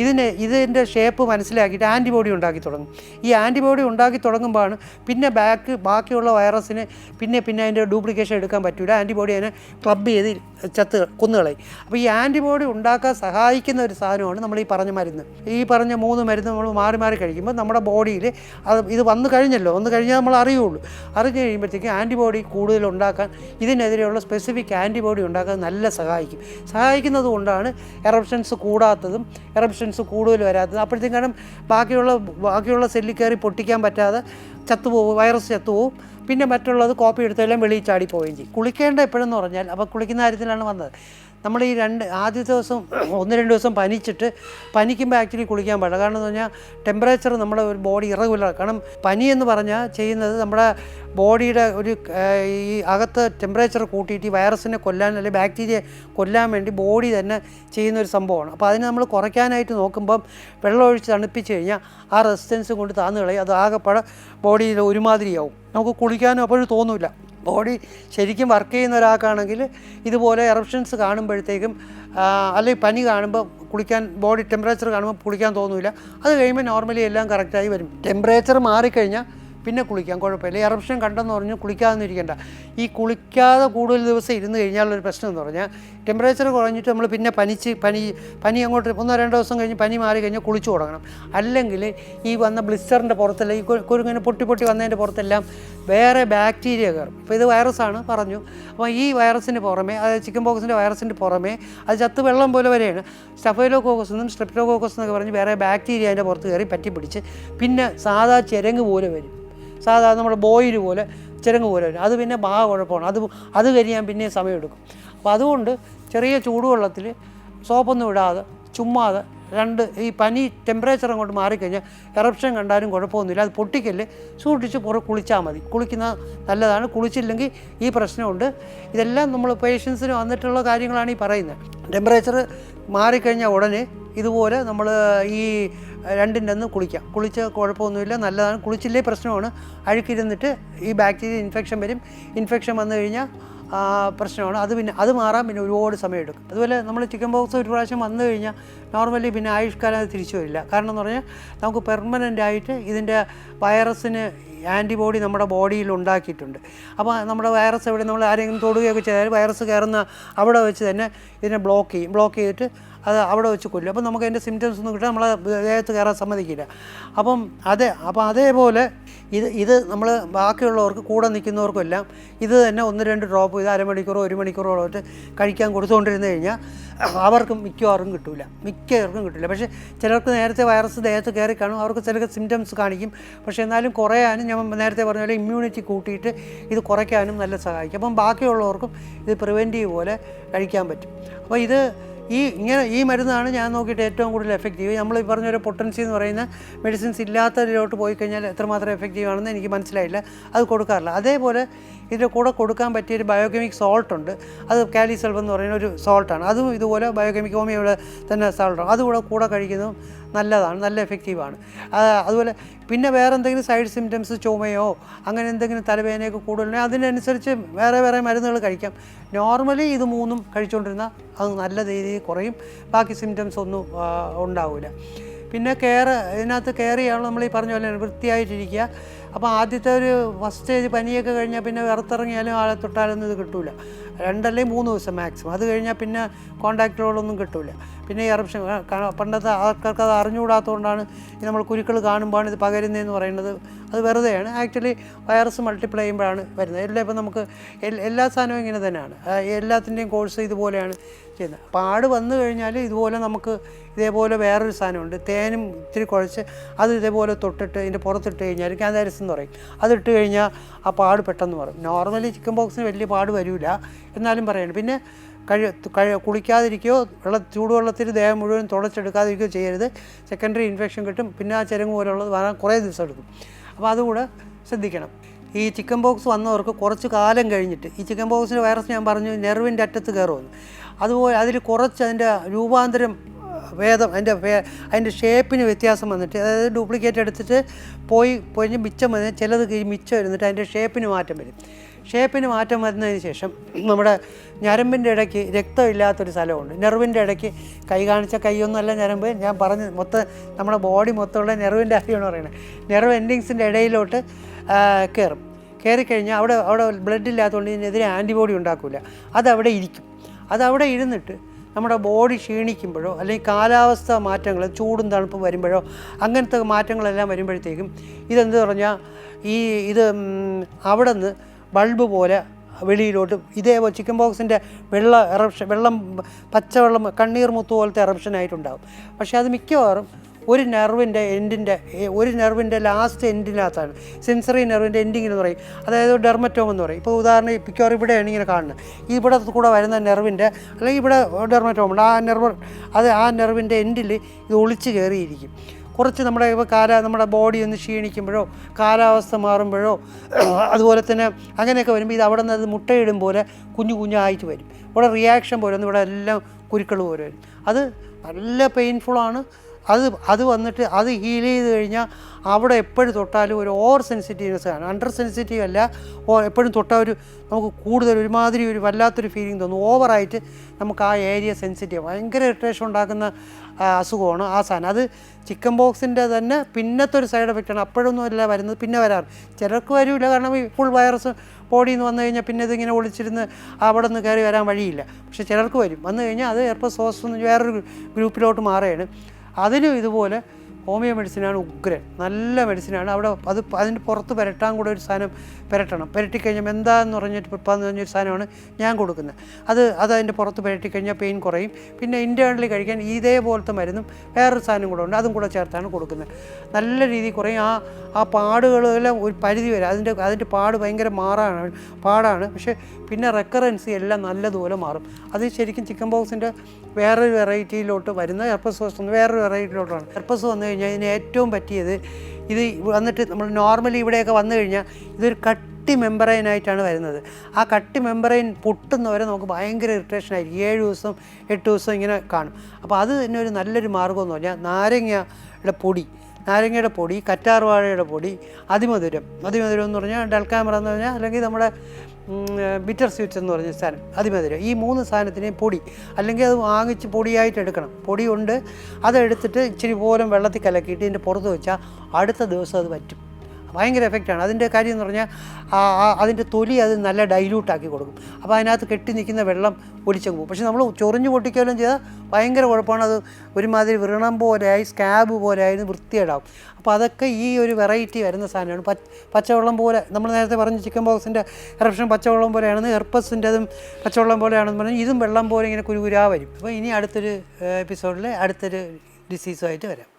ഇതിന് ഇതിന്റെ ഷേപ്പ് മനസ്സിലാക്കിയിട്ട് ആന്റിബോഡി ഉണ്ടാക്കി തുടങ്ങും. ഈ ആന്റിബോഡി ഉണ്ടാക്കി തുടങ്ങുമ്പോഴാണ് പിന്നെ ബാക്ക് ബാക്കിയുള്ള വൈറസിന് പിന്നെ പിന്നെ അതിന്റെ ഡ്യൂപ്ലിക്കേഷൻ എടുക്കാൻ പറ്റില്ല ആന്റിബോഡി അതിനെ ക്ലബ് ചെയ്ത് ചത്ത് കുന്നുകളയും അപ്പോൾ ഈ ആന്റിബോഡി ഉണ്ടാക്കാൻ സഹായിക്കുന്ന ഒരു സാധനമാണ് നമ്മൾ ഈ പറഞ്ഞ മരുന്ന്. ഈ പറഞ്ഞ മൂന്ന് മരുന്ന് നമ്മൾ മാറി മാറി കഴിക്കുമ്പോൾ നമ്മുടെ ബോഡിയിൽ അത് ഇത് വന്നു കഴിഞ്ഞല്ലോ. വന്നു കഴിഞ്ഞാൽ നമ്മൾ അറിയുള്ളൂ. അറിഞ്ഞു കഴിയുമ്പോഴത്തേക്കും ആന്റിബോഡി കൂടുതൽ ഉണ്ടാക്കാൻ ഇതിനെതിരെയുള്ള സ്പെസിഫിക് ആന്റിബോഡി ഉണ്ടാക്കാൻ നല്ല സഹായിക്കും. സഹായിക്കുന്നത് കൊണ്ടാണ് എറപ്ഷൻസ് കൂടാത്തതും എറപ്ഷൻസ് കൂടുതൽ വരാത്തത്. അപ്പോഴത്തേക്കും കാരണം ബാക്കിയുള്ള ബാക്കിയുള്ള സെല്ലിൽ കയറി പൊട്ടിക്കാൻ പറ്റാതെ ചത്തുപോകും വൈറസ് ചത്തുപോകും പിന്നെ മറ്റുള്ളത് കോപ്പി എടുത്തെല്ലാം വെളിയിൽ ചാടി പോവുകയും ചെയ്യും. കുളിക്കേണ്ട എപ്പോഴെന്ന് പറഞ്ഞാൽ അപ്പോൾ കുളിക്കുന്ന കാര്യത്തിലാണ് വന്നത്. നമ്മൾ ഈ രണ്ട് ആദ്യ ദിവസം ഒന്ന് രണ്ട് ദിവസം പനിച്ചിട്ട് പനിക്കുമ്പോൾ ആക്ച്വലി കുളിക്കാൻ പാടില്ല. കാരണം എന്ന് പറഞ്ഞാൽ ടെമ്പറേച്ചർ നമ്മുടെ ഒരു ബോഡി ഇറഗുലർ കാരണം പനി എന്ന് പറഞ്ഞാൽ ചെയ്യുന്നത് നമ്മുടെ ബോഡിയുടെ ഒരു ഈ അകത്ത് ടെമ്പറേച്ചർ കൂട്ടിയിട്ട് ഈ വൈറസിനെ കൊല്ലാൻ അല്ലെങ്കിൽ ബാക്ടീരിയ കൊല്ലാൻ വേണ്ടി ബോഡി തന്നെ ചെയ്യുന്ന ഒരു സംഭവമാണ്. അപ്പോൾ അതിനെ നമ്മൾ കുറയ്ക്കാനായിട്ട് നോക്കുമ്പം വെള്ളം ഒഴിച്ച് തണുപ്പിച്ച് കഴിഞ്ഞാൽ ആ റെസിസ്റ്റൻസ് കൊണ്ട് താന്നു കളയും. അത് ആകെപ്പാടെ ബോഡിയിൽ ഒരുമാതിരിയാവും. നമുക്ക് കുളിക്കാനും അപ്പോഴും തോന്നില്ല ബോഡി ശരിക്കും വർക്ക് ചെയ്യുന്ന ഒരാൾക്കാണെങ്കിൽ ഇതുപോലെ എറപ്ഷൻസ് കാണുമ്പോഴത്തേക്കും അല്ലെങ്കിൽ പനി കാണുമ്പോൾ കുളിക്കാൻ ബോഡി ടെമ്പറേച്ചർ കാണുമ്പോൾ കുളിക്കാൻ തോന്നില്ല അത് കഴിയുമ്പോൾ നോർമലി എല്ലാം കറക്റ്റായി വരും. ടെമ്പറേച്ചർ മാറിക്കഴിഞ്ഞാൽ പിന്നെ കുളിക്കാം കുഴപ്പമില്ല. എറപ്ഷൻ കണ്ടെന്ന് പറഞ്ഞ് കുളിക്കാതെ ഇരിക്കേണ്ട ഈ കുളിക്കാതെ കൂടുതൽ ദിവസം ഇരുന്ന് കഴിഞ്ഞാലൊരു പ്രശ്നം എന്ന് പറഞ്ഞാൽ ടെമ്പറേച്ചർ കുറഞ്ഞിട്ട് നമ്മൾ പിന്നെ പനിച്ച് പനി പനി അങ്ങോട്ട് ഒന്നോ രണ്ടോ ദിവസം കഴിഞ്ഞ് പനി മാറി കഴിഞ്ഞാൽ കുളിച്ചു തുടങ്ങണം. അല്ലെങ്കിൽ ഈ വന്ന ബ്ലിസ്റ്ററിന്റെ പുറത്തെല്ലാം ഈ കുരുങ്ങനെ പൊട്ടി പൊട്ടി വന്നതിന്റെ പുറത്തെല്ലാം വേറെ ബാക്ടീരിയ കയറും. അപ്പോൾ ഇത് വൈറസാണ് പറഞ്ഞു. അപ്പോൾ ഈ വൈറസിന് പുറമേ അതായത് ചിക്കൻ ബോക്സിന്റെ വൈറസിന്റെ പുറമേ അത് ചത്ത് വെള്ളം പോലെ വരെയാണ്. സ്റ്റഫൈലോ കോക്കസ് എന്നും സ്ട്രെപ്റ്റോകോക്കസ് എന്നൊക്കെ പറഞ്ഞ് വേറെ ബാക്ടീരിയ അതിന്റെ പുറത്ത് കയറി പറ്റി പിടിച്ച് പിന്നെ സാധാ ചിരങ്ങ് പോലെ വരും. സാധാരണ നമ്മുടെ ബോയിൽ പോലെ ചിരങ്ങ് പോലെ വരും. അത് പിന്നെ ഭാഗ കുഴപ്പമാണ്. അത് അത് കരിയാൻ പിന്നെ സമയമെടുക്കും. അപ്പോൾ അതുകൊണ്ട് ചെറിയ ചൂടുവെള്ളത്തിൽ സോപ്പൊന്നും ഇടാതെ ചുമ്മാതെ രണ്ട് ഈ പനി ടെമ്പറേച്ചർ അങ്ങോട്ട് മാറിക്കഴിഞ്ഞാൽ എറപ്ഷൻ കണ്ടാലും കുഴപ്പമൊന്നുമില്ല. അത് പൊട്ടിക്കൽ സൂക്ഷിച്ച് പുറ കുളിച്ചാൽ മതി. കുളിക്കുന്ന നല്ലതാണ്. കുളിച്ചില്ലെങ്കിൽ ഈ പ്രശ്നമുണ്ട്. ഇതെല്ലാം നമ്മൾ പേഷ്യൻസിന് വന്നിട്ടുള്ള കാര്യങ്ങളാണ് ഈ പറയുന്നത്. ടെമ്പറേച്ചർ മാറിക്കഴിഞ്ഞാൽ ഉടനെ ഇതുപോലെ നമ്മൾ ഈ രണ്ടിന്റെ ഒന്ന് കുളിക്കാം. കുളിച്ച് കുഴപ്പമൊന്നുമില്ല. നല്ലതാണ്. കുളിച്ചില്ലേ പ്രശ്നമാണ്. അഴുക്കിരുന്നിട്ട് ഈ ബാക്ടീരിയ ഇൻഫെക്ഷൻ വരും. ഇൻഫെക്ഷൻ വന്നു കഴിഞ്ഞാൽ പ്രശ്നമാണ്. അത് പിന്നെ അത് മാറാൻ പിന്നെ ഒരുപാട് സമയം എടുക്കും അതുപോലെ നമ്മൾ ചിക്കൻ ബോക്സ് ഒരു പ്രാവശ്യം വന്നു കഴിഞ്ഞാൽ നോർമലി പിന്നെ ആയുഷ്കാലം അത് തിരിച്ചു വരില്ല. കാരണം എന്ന് പറഞ്ഞാൽ നമുക്ക് പെർമനന്റ് ആയിട്ട് ഇതിന്റെ വൈറസിന് ആന്റിബോഡി നമ്മുടെ ബോഡിയിൽ ഉണ്ടാക്കിയിട്ടുണ്ട്. അപ്പോൾ നമ്മുടെ വൈറസ് എവിടെ നമ്മൾ ആരെങ്കിലും തൊടുകയൊക്കെ ചെയ്താൽ വൈറസ് കയറുന്ന അവിടെ വെച്ച് തന്നെ ഇതിനെ ബ്ലോക്ക് ചെയ്യും. ബ്ലോക്ക് ചെയ്തിട്ട് അത് അവിടെ വെച്ച് കൊല്ലും. അപ്പം നമുക്ക് അതിന്റെ സിംറ്റംസ് ഒന്നും കിട്ടാൻ നമ്മളെ ദേഹത്ത് കയറാൻ സമ്മതിക്കില്ല. അപ്പം അതെ അപ്പം അതേപോലെ ഇത് ഇത് നമ്മൾ ബാക്കിയുള്ളവർക്ക് കൂടെ നിൽക്കുന്നവർക്കെല്ലാം ഇത് തന്നെ ഒന്ന് രണ്ട് ഡ്രോപ്പ് ഇത് അരമണിക്കൂറോ ഒരു മണിക്കൂറോ ആയിട്ട് കഴിക്കാൻ കൊടുത്തുകൊണ്ടിരുന്നു കഴിഞ്ഞാൽ അവർക്കും മിക്കവാറും കിട്ടില്ല മിക്കവർക്കും കിട്ടില്ല പക്ഷേ ചിലർക്ക് നേരത്തെ വൈറസ് ദേഹത്ത് കയറി കാണും. അവർക്ക് ചില സിംറ്റംസ് കാണിക്കും. പക്ഷേ എന്നാലും കുറയാനും ഞാൻ നേരത്തെ പറഞ്ഞ പോലെ ഇമ്മ്യൂണിറ്റി കൂട്ടിയിട്ട് ഇത് കുറയ്ക്കാനും നല്ല സഹായിക്കും. അപ്പം ബാക്കിയുള്ളവർക്കും ഇത് പ്രിവെന്റീവ് പോലെ കഴിക്കാൻ പറ്റും. അപ്പോൾ ഇത് ഈ ഇങ്ങനെ ഈ മരുന്നാണ് ഞാൻ നോക്കിയിട്ട് ഏറ്റവും കൂടുതൽ എഫക്റ്റീവ് നമ്മൾ ഈ പറഞ്ഞ ഒരു പൊട്ടൻസി എന്ന് പറയുന്ന മെഡിസിൻസ് ഇല്ലാത്തതിലോട്ട് പോയി കഴിഞ്ഞാൽ എത്രമാത്രം എഫക്റ്റീവ് ആണെന്ന് എനിക്ക് മനസ്സിലായില്ല. അത് കൊടുക്കാറില്ല. അതേപോലെ ഇതിന്റെ കൂടെ കൊടുക്കാൻ പറ്റിയ ഒരു ബയോകെമിക് സോൾട്ട് ഉണ്ട്. അത് കാലിസെൽവ് എന്ന് പറയുന്ന ഒരു സോൾട്ടാണ് അതും ഇതുപോലെ ബയോകെമിക് ഹോമിയോയുടെ തന്നെ സോൾട്ടാണ് അതുകൂടെ കൂടെ കഴിക്കുന്നതും നല്ലതാണ് നല്ല എഫക്റ്റീവാണ് അതുപോലെ പിന്നെ വേറെ എന്തെങ്കിലും സൈഡ് സിംറ്റംസ് ചുമയോ അങ്ങനെ എന്തെങ്കിലും തലവേദനയൊക്കെ കൂടുതലുണ്ടെങ്കിൽ അതിനനുസരിച്ച് വേറെ വേറെ മരുന്നുകൾ കഴിക്കാം. നോർമലി ഇത് മൂന്നും കഴിച്ചുകൊണ്ടിരുന്നാൽ അത് നല്ല രീതിയിൽ കുറയും. ബാക്കി സിംറ്റംസ് ഒന്നും ഉണ്ടാവില്ല പിന്നെ കെയർ ഇതിനകത്ത് കെയർ ചെയ്യാനുള്ള നമ്മൾ ഈ പറഞ്ഞ പോലെ വൃത്തിയായിട്ടിരിക്കുക. അപ്പോൾ ആദ്യത്തെ ഒരു ഫസ്റ്റ് സ്റ്റേജ് പനിയൊക്കെ കഴിഞ്ഞാൽ പിന്നെ വെറുത്തിറങ്ങിയാലും ആളെ തൊട്ടാലൊന്നും ഇത് കിട്ടൂല. രണ്ടല്ലേ മൂന്ന് ദിവസം മാക്സിമം അത് കഴിഞ്ഞാൽ പിന്നെ കോണ്ടാക്റ്റുകളൊന്നും കിട്ടൂല. പിന്നെ ഈ എറപ്ഷൻ പണ്ടത്തെ ആൾക്കാർക്ക് അത് അറിഞ്ഞുകൂടാത്തതുകൊണ്ടാണ് നമ്മൾ കുരുക്കൾ കാണുമ്പോഴാണ് ഇത് പകരുന്നതെന്ന് പറയുന്നത്. അത് വെറുതെയാണ്. ആക്ച്വലി വൈറസ് മൾട്ടിപ്ലൈ ചെയ്യുമ്പോഴാണ് വരുന്നത്. എല്ലാം ഇപ്പം നമുക്ക് എല്ലാ സാധനവും ഇങ്ങനെ തന്നെയാണ്. എല്ലാത്തിന്റെയും കോഴ്സ് ഇതുപോലെയാണ്. ചെയ്യുന്നത് അപ്പോൾ ആട് വന്നു കഴിഞ്ഞാൽ ഇതുപോലെ നമുക്ക് ഇതേപോലെ വേറൊരു സാധനമുണ്ട്. തേനും ഇത്തിരി കുഴച്ച് അത് ഇതേപോലെ തൊട്ടിട്ട് ഇതിന്റെ പുറത്തിട്ട് കഴിഞ്ഞാൽ ക്യാൻസാരിസ് എന്ന് പറയും. അതിട്ട് കഴിഞ്ഞാൽ ആ പാട് പെട്ടെന്ന് പറയും നോർമലി ചിക്കൻ ബോക്സിന് വലിയ പാട് വരില്ല എന്നാലും പറയുന്നത് പിന്നെ കഴി കഴി കുളിക്കാതിരിക്കുകയോ വെള്ള ചൂടുവെള്ളത്തിൽ ദേഹം മുഴുവൻ തുടച്ചെടുക്കാതിരിക്കുകയോ ചെയ്യരുത്. സെക്കൻഡറി ഇൻഫെക്ഷൻ കിട്ടും. പിന്നെ ആ ചെരങ്ങ് പോലുള്ളത് വരാൻ കുറേ ദിവസം എടുക്കും. അപ്പോൾ അതുകൂടെ ശ്രദ്ധിക്കണം. ഈ ചിക്കൻ ബോക്സ് വന്നവർക്ക് കുറച്ച് കാലം കഴിഞ്ഞിട്ട് ഈ ചിക്കൻ ബോക്സിന്റെ വൈറസ് ഞാൻ പറഞ്ഞു നെർവിന്റെ അറ്റത്ത് കയറുമെന്ന്. അതുപോലെ അതിൽ കുറച്ച് അതിന്റെ രൂപാന്തരം ഭേദം അതിന്റെ അതിന്റെ ഷേപ്പിന് വ്യത്യാസം വന്നിട്ട് അതായത് ഡ്യൂപ്ലിക്കേറ്റ് എടുത്തിട്ട് പോയി പൊഴിഞ്ഞ് മിച്ചം വന്ന് ചിലത് മിച്ചം ഇരുന്നിട്ട് അതിന്റെ ഷേപ്പിന് മാറ്റം വരും. ഷേപ്പിന് മാറ്റം വരുന്നതിന് ശേഷം നമ്മുടെ ഞരമ്പിന്റെ ഇടയ്ക്ക് രക്തമില്ലാത്തൊരു സ്ഥലമുണ്ട്. നെർവിന്റെ ഇടയ്ക്ക് കൈ കാണിച്ച കൈയൊന്നുമല്ല ഞരമ്പ്. ഞാൻ പറഞ്ഞ് മൊത്തം നമ്മുടെ ബോഡി മൊത്തമുള്ള നെർവിന്റെ കാര്യമാണ് പറയുന്നത്. നെർവ് എൻഡിങ്സിന്റെ ഇടയിലോട്ട് കയറും കയറിക്കഴിഞ്ഞാൽ അവിടെ അവിടെ ബ്ലഡ് ഇല്ലാത്തതുകൊണ്ട് ഇതിനെതിരെ ആന്റിബോഡി ഉണ്ടാക്കില്ല അതവിടെ ഇരിക്കും. അതവിടെ ഇരുന്നിട്ട് നമ്മുടെ ബോഡി ക്ഷീണിക്കുമ്പോഴോ അല്ലെങ്കിൽ കാലാവസ്ഥ മാറ്റങ്ങൾ ചൂടും തണുപ്പും വരുമ്പോഴോ അങ്ങനത്തെ മാറ്റങ്ങളെല്ലാം വരുമ്പോഴത്തേക്കും ഇതെന്ത് പറഞ്ഞാൽ ഈ ഇത് അവിടെ നിന്ന് ബൾബ് പോലെ വെളിയിലോട്ട് ഇതേപോലെ ചിക്കൻ ബോക്സിന്റെ വെള്ള എറപ്ഷൻ വെള്ളം പച്ചവെള്ളം കണ്ണീർ മുത്ത് പോലത്തെ എറപ്ഷൻ ആയിട്ടുണ്ടാകും പക്ഷേ അത് മിക്കവാറും ഒരു നെർവിന്റെ എൻഡിന്റെ ഒരു നെർവിന്റെ ലാസ്റ്റ് എൻഡിനകത്താണ്. സെൻസറി നെർവിന്റെ എൻഡിങ് എന്ന് പറയും. അതായത് ഡെർമറ്റോം എന്ന് പറയും. ഇപ്പോൾ ഉദാഹരണം മിക്കവാറും ഇവിടെയാണ് ഇങ്ങനെ കാണുന്നത്. ഇവിടെ കൂടെ വരുന്ന നെർവിന്റെ അല്ലെങ്കിൽ ഇവിടെ ഡെർമറ്റോം ഉണ്ട്. ആ നെർവ് അത് ആ നെർവിന്റെ എൻഡിൽ ഇത് ഒളിച്ച് കയറിയിരിക്കും. കുറച്ച് നമ്മുടെ ഇപ്പോൾ കാല നമ്മുടെ ബോഡി ഒന്ന് ക്ഷീണിക്കുമ്പോഴോ കാലാവസ്ഥ മാറുമ്പോഴോ അതുപോലെ തന്നെ അങ്ങനെയൊക്കെ വരുമ്പോൾ ഇത് അവിടെ നിന്ന് അത് മുട്ടയിടും പോലെ കുഞ്ഞു കുഞ്ഞായിട്ട് വരും. ഇവിടെ റിയാക്ഷൻ പോലെ ഒന്ന് ഇവിടെ എല്ലാം കുരുക്കൾ പോലെ വരും. അത് നല്ല പെയിൻഫുള്ളാണ് അത് അത് വന്നിട്ട് അത് ഹീൽ ചെയ്ത് കഴിഞ്ഞാൽ അവിടെ എപ്പോഴും തൊട്ടാലും ഒരു ഓവർ സെൻസിറ്റീവ്നെസ് ആണ്. അണ്ടർ സെൻസിറ്റീവ് അല്ല ഓ എപ്പോഴും തൊട്ടാൽ ഒരു നമുക്ക് കൂടുതൽ ഒരുമാതിരി ഒരു വല്ലാത്തൊരു ഫീലിംഗ് തോന്നും. ഓവറായിട്ട് നമുക്ക് ആ ഏരിയ സെൻസിറ്റീവ് ഭയങ്കര ഇറിറ്റേഷൻ ഉണ്ടാക്കുന്ന അസുഖമാണ് ആ സാധനം. അത് ചിക്കൻ ബോക്സിന്റെ തന്നെ പിന്നത്തെ ഒരു സൈഡ് എഫക്റ്റാണ് അപ്പോഴൊന്നും അല്ല വരുന്നത് പിന്നെ വരാറ്. ചിലർക്ക് വരില്ല കാരണം ഈ ഫുൾ വൈറസ് ബോഡിയിൽ നിന്ന് വന്നു കഴിഞ്ഞാൽ പിന്നെ ഇതിങ്ങനെ ഒളിച്ചിരുന്ന് അവിടെ നിന്ന് കയറി വരാൻ വഴിയില്ല. പക്ഷേ ചിലർക്ക് വരും. വന്നു കഴിഞ്ഞാൽ അത് ചിലപ്പോൾ സോസ് വേറൊരു ഗ്രൂപ്പിലോട്ട് മാറുകയാണ്. അതിനും ഇതുപോലെ ഹോമിയോ മെഡിസിനാണ് ഉഗ്രൻ. നല്ല മെഡിസിനാണ്. അവിടെ അത് അതിന്റെ പുറത്ത് പുരട്ടാൻ കൂടെ ഒരു സാധനം പുരട്ടണം. പുരട്ടിക്കഴിഞ്ഞാൽ എന്താന്ന് പറഞ്ഞിട്ട് പിപ്പാന്ന് പറഞ്ഞൊരു സാധനമാണ് ഞാൻ കൊടുക്കുന്നത്. അത് അത് അതിന്റെ പുറത്ത് പുരട്ടിക്കഴിഞ്ഞാൽ പെയിൻ കുറയും. പിന്നെ ഇന്റേണലി കഴിക്കാൻ ഇതേപോലത്തെ മരുന്നും വേറൊരു സാധനം കൂടെ ഉണ്ട്. അതും കൂടെ ചേർത്താണ് കൊടുക്കുന്നത്. നല്ല രീതിയിൽ കുറയും. ആ ആ പാടുകളെല്ലാം ഒരു പരിധി വരെ അതിന്റെ അതിന്റെ പാട് ഭയങ്കര മാറാണ് പാടാണ്. പക്ഷേ പിന്നെ റെക്കറൻസി എല്ലാം നല്ലതുപോലെ മാറും. അത് ശരിക്കും ചിക്കൻ ബോക്സിന്റെ വേറൊരു വെറൈറ്റിയിലോട്ട് വരുന്ന എർപ്പസ് വേറൊരു വെറൈറ്റിയിലോട്ടാണ്. എർപ്പസ് വന്നു കഴിഞ്ഞാൽ ഇതിന് ഏറ്റവും പറ്റിയത് ഇത് വന്നിട്ട് നമ്മൾ നോർമലി ഇവിടെയൊക്കെ വന്നു കഴിഞ്ഞാൽ ഇതൊരു കട്ടി മെമ്പറൈനായിട്ടാണ് വരുന്നത്. ആ കട്ടി മെമ്പറൈൻ പൊട്ടുന്നവരെ നമുക്ക് ഭയങ്കര ഇറിറ്റേഷൻ ആയിരിക്കും. ഏഴ് ദിവസം എട്ട് ദിവസം ഇങ്ങനെ കാണും. അപ്പോൾ അത് തന്നെ ഒരു നല്ലൊരു മാർഗമെന്ന് പറഞ്ഞാൽ നാരങ്ങയുടെ പൊടി നാരങ്ങയുടെ പൊടി കറ്റാർവാഴയുടെ പൊടി അതിമധുരം. അതിമധുരം എന്ന് പറഞ്ഞാൽ ഡൽക്കാമറ എന്ന് പറഞ്ഞാൽ അല്ലെങ്കിൽ നമ്മുടെ ബിറ്റർ സ്വീറ്റ്സ് എന്ന് പറഞ്ഞ സാധനം. അതിമധുരം. ഈ മൂന്ന് സാധനത്തിനെയും പൊടി അല്ലെങ്കിൽ അത് വാങ്ങിച്ച് പൊടിയായിട്ട് എടുക്കണം. പൊടിയുണ്ട് അതെടുത്തിട്ട് ഇച്ചിരി പോലും വെള്ളത്തിൽ കലക്കിയിട്ട് ഇതിന്റെ പുറത്ത് വെച്ചാൽ അടുത്ത ദിവസം അത് പറ്റും ഭയങ്കര എഫക്റ്റാണ് അതിന്റെ കാര്യം എന്ന് പറഞ്ഞാൽ അതിന്റെ തൊലി അത് നല്ല ഡൈല്യൂട്ടാക്കി കൊടുക്കും. അപ്പോൾ അതിനകത്ത് കെട്ടി നിൽക്കുന്ന വെള്ളം ഒലിച്ചങ്ങ് പോകും. പക്ഷേ നമ്മൾ ചൊറിഞ്ഞ് പൊട്ടിക്കുകയും ചെയ്താൽ ഭയങ്കര കുഴപ്പമാണ്. അത് ഒരുമാതിരി വ്രണം പോലെയായി സ്കാബ് പോലെയായിരുന്നു വൃത്തിയേടാവും അപ്പോൾ അതൊക്കെ ഈ ഒരു വെറൈറ്റി വരുന്ന സാധനമാണ്. പച്ച പച്ചവെള്ളം പോലെ നമ്മൾ നേരത്തെ പറഞ്ഞ ചിക്കൻ ബോക്സിന്റെ എറപ്ഷൻ പച്ചവെള്ളം പോലെയാണെന്ന് ഹെർപ്പസിന്റെതും പച്ചവെള്ളം പോലെയാണെന്ന് പറഞ്ഞാൽ ഇതും വെള്ളം പോലെ ഇങ്ങനെ കുരുകുരാ വരും. അപ്പോൾ ഇനി അടുത്തൊരു എപ്പിസോഡിൽ അടുത്തൊരു ഡിസീസുമായിട്ട് വരാം.